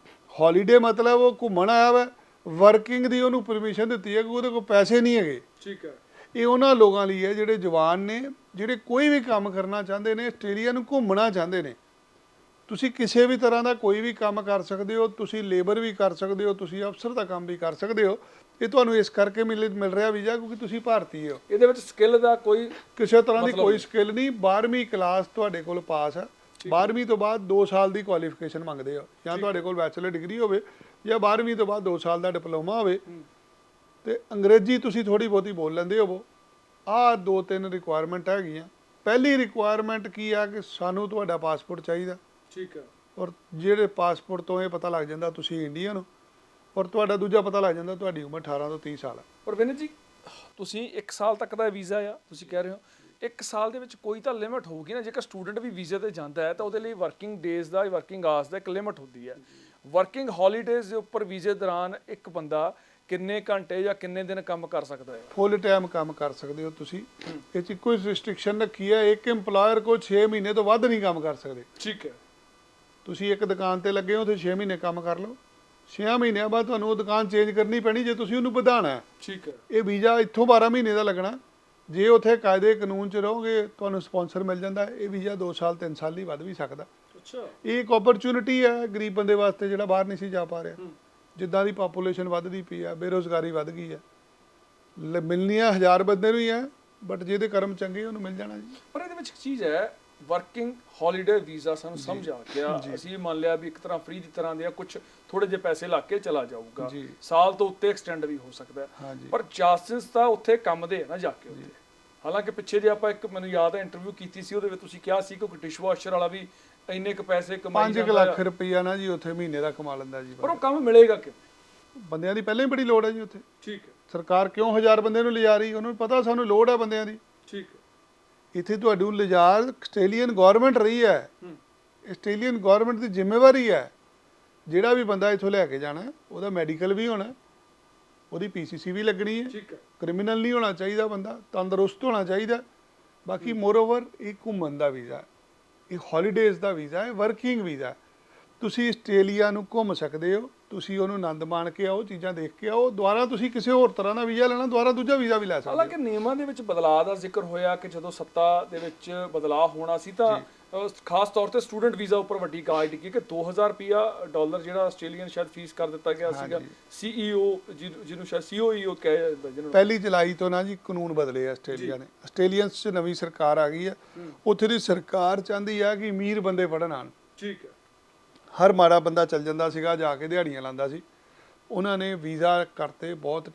A: ਹੌਲੀਡੇ ਮਤਲਬ ਉਹ ਘੁੰਮਣ ਆਇਆ ਵਾ ਵਰਕਿੰਗ ਦੀ ਉਹਨੂੰ ਪਰਮਿਸ਼ਨ ਦਿੱਤੀ ਹੈ ਕਿ ਉਹਦੇ ਕੋਲ ਪੈਸੇ ਨਹੀਂ ਹੈਗੇ।
B: ਠੀਕ ਹੈ।
A: ਇਹ ਉਹਨਾਂ ਲੋਕਾਂ ਲਈ ਹੈ ਜਿਹੜੇ ਜਵਾਨ ਨੇ ਜਿਹੜੇ ਕੋਈ ਵੀ ਕੰਮ ਕਰਨਾ ਚਾਹੁੰਦੇ ਨੇ ਆਸਟ੍ਰੇਲੀਆ ਨੂੰ ਘੁੰਮਣਾ ਚਾਹੁੰਦੇ ਨੇ। ਤੁਸੀਂ ਕਿਸੇ ਵੀ ਤਰ੍ਹਾਂ ਦਾ ਕੋਈ ਵੀ ਕੰਮ ਕਰ ਸਕਦੇ ਹੋ ਤੁਸੀਂ ਲੇਬਰ ਵੀ ਕਰ ਸਕਦੇ ਹੋ ਤੁਸੀਂ ਅਫਸਰ ਦਾ ਕੰਮ ਵੀ ਕਰ ਸਕਦੇ ਹੋ ਇਹ ਤੁਹਾਨੂੰ ਇਸ ਕਰਕੇ ਮਿਲ ਮਿਲ ਰਿਹਾ ਵੀਜ਼ਾ ਕਿਉਂਕਿ ਤੁਸੀਂ ਭਾਰਤੀ ਹੋ।
B: ਇਹਦੇ ਵਿੱਚ ਸਕਿੱਲ ਦਾ ਕੋਈ
A: ਕਿਸੇ ਤਰ੍ਹਾਂ ਦੀ ਕੋਈ ਸਕਿੱਲ ਨਹੀਂ। 12ਵੀਂ ਕਲਾਸ ਤੁਹਾਡੇ ਕੋਲ ਪਾਸ ਹੈ। 12ਵੀਂ ਤੋਂ ਬਾਅਦ 2 ਸਾਲ ਦੀ ਕੁਆਲੀਫਿਕੇਸ਼ਨ ਮੰਗਦੇ ਹੋ। ਜਾਂ ਤੁਹਾਡੇ ਕੋਲ ਬੈਚਲਰ ਡਿਗਰੀ ਹੋਵੇ ਜਾਂ 12ਵੀਂ ਤੋਂ ਬਾਅਦ 2 ਸਾਲ ਦਾ ਡਿਪਲੋਮਾ ਹੋਵੇ। ਤੇ ਅੰਗਰੇਜ਼ੀ ਤੁਸੀਂ ਥੋੜੀ ਬਹੁਤੀ ਬੋਲ ਲੈਂਦੇ ਹੋਵੋ। ਆਹ ਦੋ ਤਿੰਨ ਰਿਕੁਆਇਰਮੈਂਟ ਹੈਗੀਆਂ। ਪਹਿਲੀ ਰਿਕੁਆਇਰਮੈਂਟ ਕੀ ਆ ਕਿ ਸਾਨੂੰ ਤੁਹਾਡਾ ਪਾਸਪੋਰਟ ਚਾਹੀਦਾ।
B: ਠੀਕ ਹੈ।
A: ਔਰ ਜਿਹੜੇ ਪਾਸਪੋਰਟ ਤੋਂ ਇਹ ਪਤਾ ਲੱਗ ਜਾਂਦਾ ਤੁਸੀਂ ਇੰਡੀਅਨ ਹੋ। ਔਰ ਤੁਹਾਡਾ ਦੂਜਾ ਪਤਾ ਲੱਗ ਜਾਂਦਾ ਤੁਹਾਡੀ ਉਮਰ 18 ਤੋਂ 30 ਸਾਲ ਹੈ
B: ਪਰ ਵਿਨਿਤ ਜੀ ਤੁਸੀਂ 1 ਸਾਲ ਤੱਕ ਦਾ ਵੀਜ਼ਾ ਆ ਤੁਸੀਂ ਕਹਿ ਰਹੇ ਹੋ। 1 ਸਾਲ ਦੇ ਵਿੱਚ ਕੋਈ ਤਾਂ ਲਿਮਿਟ ਹੋਊਗੀ ਨਾ ਜੇਕਰ ਸਟੂਡੈਂਟ ਵੀ ਵੀਜ਼ੇ ਤੇ ਜਾਂਦਾ ਹੈ ਤਾਂ ਉਹਦੇ ਲਈ ਵਰਕਿੰਗ ਡੇਜ਼ ਦਾ ਵਰਕਿੰਗ ਆਵਰਸ ਦਾ ਇੱਕ ਲਿਮਿਟ ਹੁੰਦੀ ਹੈ। ਵਰਕਿੰਗ ਹੌਲੀਡੇਜ਼ ਦੇ ਉੱਪਰ ਵੀਜ਼ੇ ਦੌਰਾਨ ਇੱਕ ਬੰਦਾ ਕਿੰਨੇ ਘੰਟੇ ਜਾਂ ਕਿੰਨੇ ਦਿਨ ਕੰਮ ਕਰ ਸਕਦਾ ਹੈ?
A: ਫੁੱਲ ਟਾਈਮ ਕੰਮ ਕਰ ਸਕਦੇ ਹੋ ਤੁਸੀਂ। ਇਹ 'ਚ ਕੋਈ ਰਿਸਟ੍ਰਿਕਸ਼ਨ ਰੱਖੀ ਹੈ ਇੱਕ EMPLOYER ਕੋਲ 6 ਮਹੀਨੇ ਤੋਂ ਵੱਧ ਨਹੀਂ ਕੰਮ ਕਰ ਸਕਦੇ।
B: ਠੀਕ ਹੈ।
A: ਤੁਸੀਂ ਇੱਕ ਦੁਕਾਨ ਤੇ ਲੱਗੇ ਹੋ ਤੇ 6 ਮਹੀਨੇ ਕੰਮ ਕਰ ਲਓ। 6 ਮਹੀਨਿਆਂ ਬਾਅਦ ਤੁਹਾਨੂੰ ਉਹ ਦੁਕਾਨ ਚੇਂਜ ਕਰਨੀ ਪੈਣੀ ਜੇ ਤੁਸੀਂ ਉਹਨੂੰ ਵਧਾਣਾ
B: ਠੀਕ ਹੈ।
A: ਇਹ ਵੀਜ਼ਾ ਇੱਥੋਂ 12 ਮਹੀਨੇ ਦਾ ਲੱਗਣਾ। ਜੇ ਉਥੇ ਕਾਇਦੇ ਕਾਨੂੰਨ ਚ ਰਹੋਗੇ ਤੁਹਾਨੂੰ ਸਪਾਂਸਰ ਮਿਲ ਜਾਂਦਾ। ਇਹ ਵੀਜ਼ਾ 2 ਸਾਲ 3 ਸਾਲ ਹੀ ਵੱਧ ਵੀ ਸਕਦਾ।
B: ਅੱਛਾ।
A: ਇਹ ਇੱਕ ਓਪਰਚੁਨਿਟੀ ਹੈ ਗਰੀਬ ਬੰਦੇ ਵਾਸਤੇ ਜਿਹੜਾ ਬਾਹਰ ਨਹੀਂ ਸੀ ਜਾ ਪਾ ਰਿਹਾ। ਜਿੱਦਾਂ ਦੀ ਪਾਪੂਲੇਸ਼ਨ ਵੱਧਦੀ ਪਈ ਆ ਬੇਰੋਜ਼ਗਾਰੀ ਵੱਧ ਗਈ ਹੈ। ਮਿਲਨੀਆਂ ਹਜ਼ਾਰ ਬੰਦੇ ਨੂੰ ਹੀ ਆ ਬਟ ਜਿਹਦੇ ਕਰਮ ਚੰਗੇ ਉਹਨੂੰ ਮਿਲ ਜਾਣਾ ਜੀ।
B: ਪਰ ਇਹਦੇ ਵਿੱਚ ਇੱਕ ਚੀਜ਼ ਹੈ ਵਰਕਿੰਗ ਹੌਲੀਡੇ ਵੀਜ਼ਾ ਸਾਨੂੰ ਸਮਝ ਆ ਗਿਆ ਅਸੀਂ ਮੰਨ ਲਿਆ ਵੀ ਇੱਕ ਤਰ੍ਹਾਂ ਫ੍ਰੀ ਦੀ ਤਰ੍ਹਾਂ ਦੇ ਆ ਕੁਝ ਥੋੜੇ ਜਿਹੇ ਪੈਸੇ ਲਾ ਕੇ ਚਲਾ ਜਾਊਗਾ। ਸਾਲ ਤੋਂ ਉੱਤੇ ਐਕਸਟੈਂਡ ਵੀ ਹੋ ਸਕਦਾ ਪਰ ਜਸਟਿਸ ਤਾਂ ਉੱਥੇ ਕੰਮ ਦੇ ਨਾ ਜਾ ਕੇ ਉੱਥੇ। ਹਾਲਾਂਕਿ ਪਿੱਛੇ ਜੇ ਆਪਾਂ ਇੱਕ ਮੈਨੂੰ ਯਾਦ ਹੈ ਇੰਟਰਵਿਊ ਕੀਤੀ ਸੀ ਉਹਦੇ ਵਿੱਚ ਤੁਸੀਂ ਕਿਹਾ ਸੀ ਕਿ ਡਿਸ਼ਵਾਸ਼ਰ ਵਾਲਾ ਵੀ ਇੰਨੇ ਕੁ ਪੈਸੇ ਕਮਾਈ
A: 5
B: ਜਾਂਦਾ
A: ਲੱਖ
B: ਆ।
A: ਰੁਪਈਆ ਨਾ ਜੀ ਉੱਥੇ ਮਹੀਨੇ ਦਾ ਕਮਾ ਲੈਂਦਾ ਜੀ
B: ਪਰ ਉਹ ਕੰਮ ਮਿਲੇਗਾ ਕਿ
A: ਬੰਦਿਆਂ ਦੀ ਪਹਿਲਾਂ ਹੀ ਬੜੀ ਲੋੜ ਹੈ ਜੀ ਉੱਥੇ।
B: ਠੀਕ ਹੈ।
A: ਸਰਕਾਰ ਕਿਉਂ ਹਜ਼ਾਰ ਬੰਦੇ ਨੂੰ ਲਿਜਾ ਰਹੀ? ਉਹਨਾਂ ਪਤਾ ਸਾਨੂੰ ਲੋੜ ਹੈ ਬੰਦਿਆਂ ਦੀ।
B: ਠੀਕ ਹੈ।
A: ਇੱਥੇ ਤੁਹਾਨੂੰ ਲਿਜਾ ਆਸਟ੍ਰੇਲੀਅਨ ਗਵਰਨਮੈਂਟ ਰਹੀ ਹੈ। ਆਸਟ੍ਰੇਲੀਅਨ ਗਵਰਨਮੈਂਟ ਦੀ ਜ਼ਿੰਮੇਵਾਰੀ ਹੈ। ਜਿਹੜਾ ਵੀ ਬੰਦਾ ਇੱਥੋਂ ਲੈ ਕੇ ਜਾਣਾ ਉਹਦਾ ਮੈਡੀਕਲ ਵੀ ਹੋਣਾ ਉਹਦੀ ਪੀਸੀਸੀ ਵੀ ਲੱਗਣੀ ਹੈ। ਕ੍ਰਿਮੀਨਲ ਨਹੀਂ ਹੋਣਾ ਚਾਹੀਦਾ ਬੰਦਾ ਤੰਦਰੁਸਤ ਹੋਣਾ ਚਾਹੀਦਾ। ਬਾਕੀ ਮੋਰਓਵਰ ਇਹ ਘੁੰਮਣ ਦਾ ਵੀਜ਼ਾ ਇਹ ਹੌਲੀਡੇਜ਼ ਦਾ ਵੀਜ਼ਾ ਹੈ ਵਰਕਿੰਗ ਵੀਜ਼ਾ ਤੁਸੀਂ ਆਸਟ੍ਰੇਲੀਆ ਨੂੰ ਘੁੰਮ ਸਕਦੇ ਹੋ। ਤੁਸੀਂ ਉਹਨੂੰ ਆਨੰਦ ਮਾਣ ਕੇ ਆਓ ਚੀਜ਼ਾਂ ਦੇਖ ਕੇ ਆਓ ਦੁਬਾਰਾ ਤੁਸੀਂ ਕਿਸੇ ਹੋਰ ਤਰ੍ਹਾਂ ਦਾ ਵੀਜ਼ਾ ਲੈਣਾ ਦੁਬਾਰਾ ਦੂਜਾ ਵੀਜ਼ਾ ਵੀ ਲੈ ਸਕਦੇ
B: ਹਾਲਾਂਕਿ ਨਿਯਮਾਂ ਦੇ ਵਿੱਚ ਬਦਲਾਅ ਦਾ ਜ਼ਿਕਰ ਹੋਇਆ ਕਿ ਜਦੋਂ ਸੱਤਾ ਦੇ ਵਿੱਚ ਬਦਲਾਅ ਹੋਣਾ ਸੀ ਤਾਂ ਖਾਸ ਤੌਰ ਤੇ ਸਟੂਡੈਂਟ ਵੀਜ਼ਾ ਉੱਪਰ ਵੱਡੀ ਗਾਜ ਡਿੱਗੀ ਕਿ 2000 ਰੁਪਿਆ ਡਾਲਰ ਜਿਹੜਾ ਆਸਟ੍ਰੇਲੀਅਨ ਸ਼ਾਇਦ ਫੀਸ ਕਰ ਦਿੱਤਾ ਗਿਆ ਸੀਗਾ। ਸੀਈਓ ਜਿਹਨੂੰ ਸ਼ਾਇਦ ਸੀਓਈਓ ਕਹੇ ਜਿਹਨੂੰ
A: ਪਹਿਲੀ ਜੁਲਾਈ ਤੋਂ ਨਾ ਜੀ ਕਾਨੂੰਨ ਬਦਲੇ ਆ ਆਸਟ੍ਰੇਲੀਆ ਨੇ। ਆਸਟ੍ਰੇਲੀਅਨਸ 'ਚ ਨਵੀਂ ਸਰਕਾਰ ਆ ਗਈ ਆ। ਉੱਥੇ ਦੀ ਸਰਕਾਰ ਚਾਹੁੰਦੀ ਆ ਕਿ ਅਮੀਰ ਬੰਦੇ ਪੜ੍ਹਨ ਆਣ
B: ਠੀਕ ਹੈ।
A: ਹਰ ਮਾੜਾ ਬੰਦਾ ਚੱਲ ਜਾਂਦਾ ਸੀਗਾ ਜਾ ਕੇ ਦਿਹਾੜੀਆਂ ਲਾਂਦਾ ਸੀ। ਉਹਨਾਂ ਨੇ ਵੀਜ਼ਾ ਕਰਤੇ ਬਹੁਤ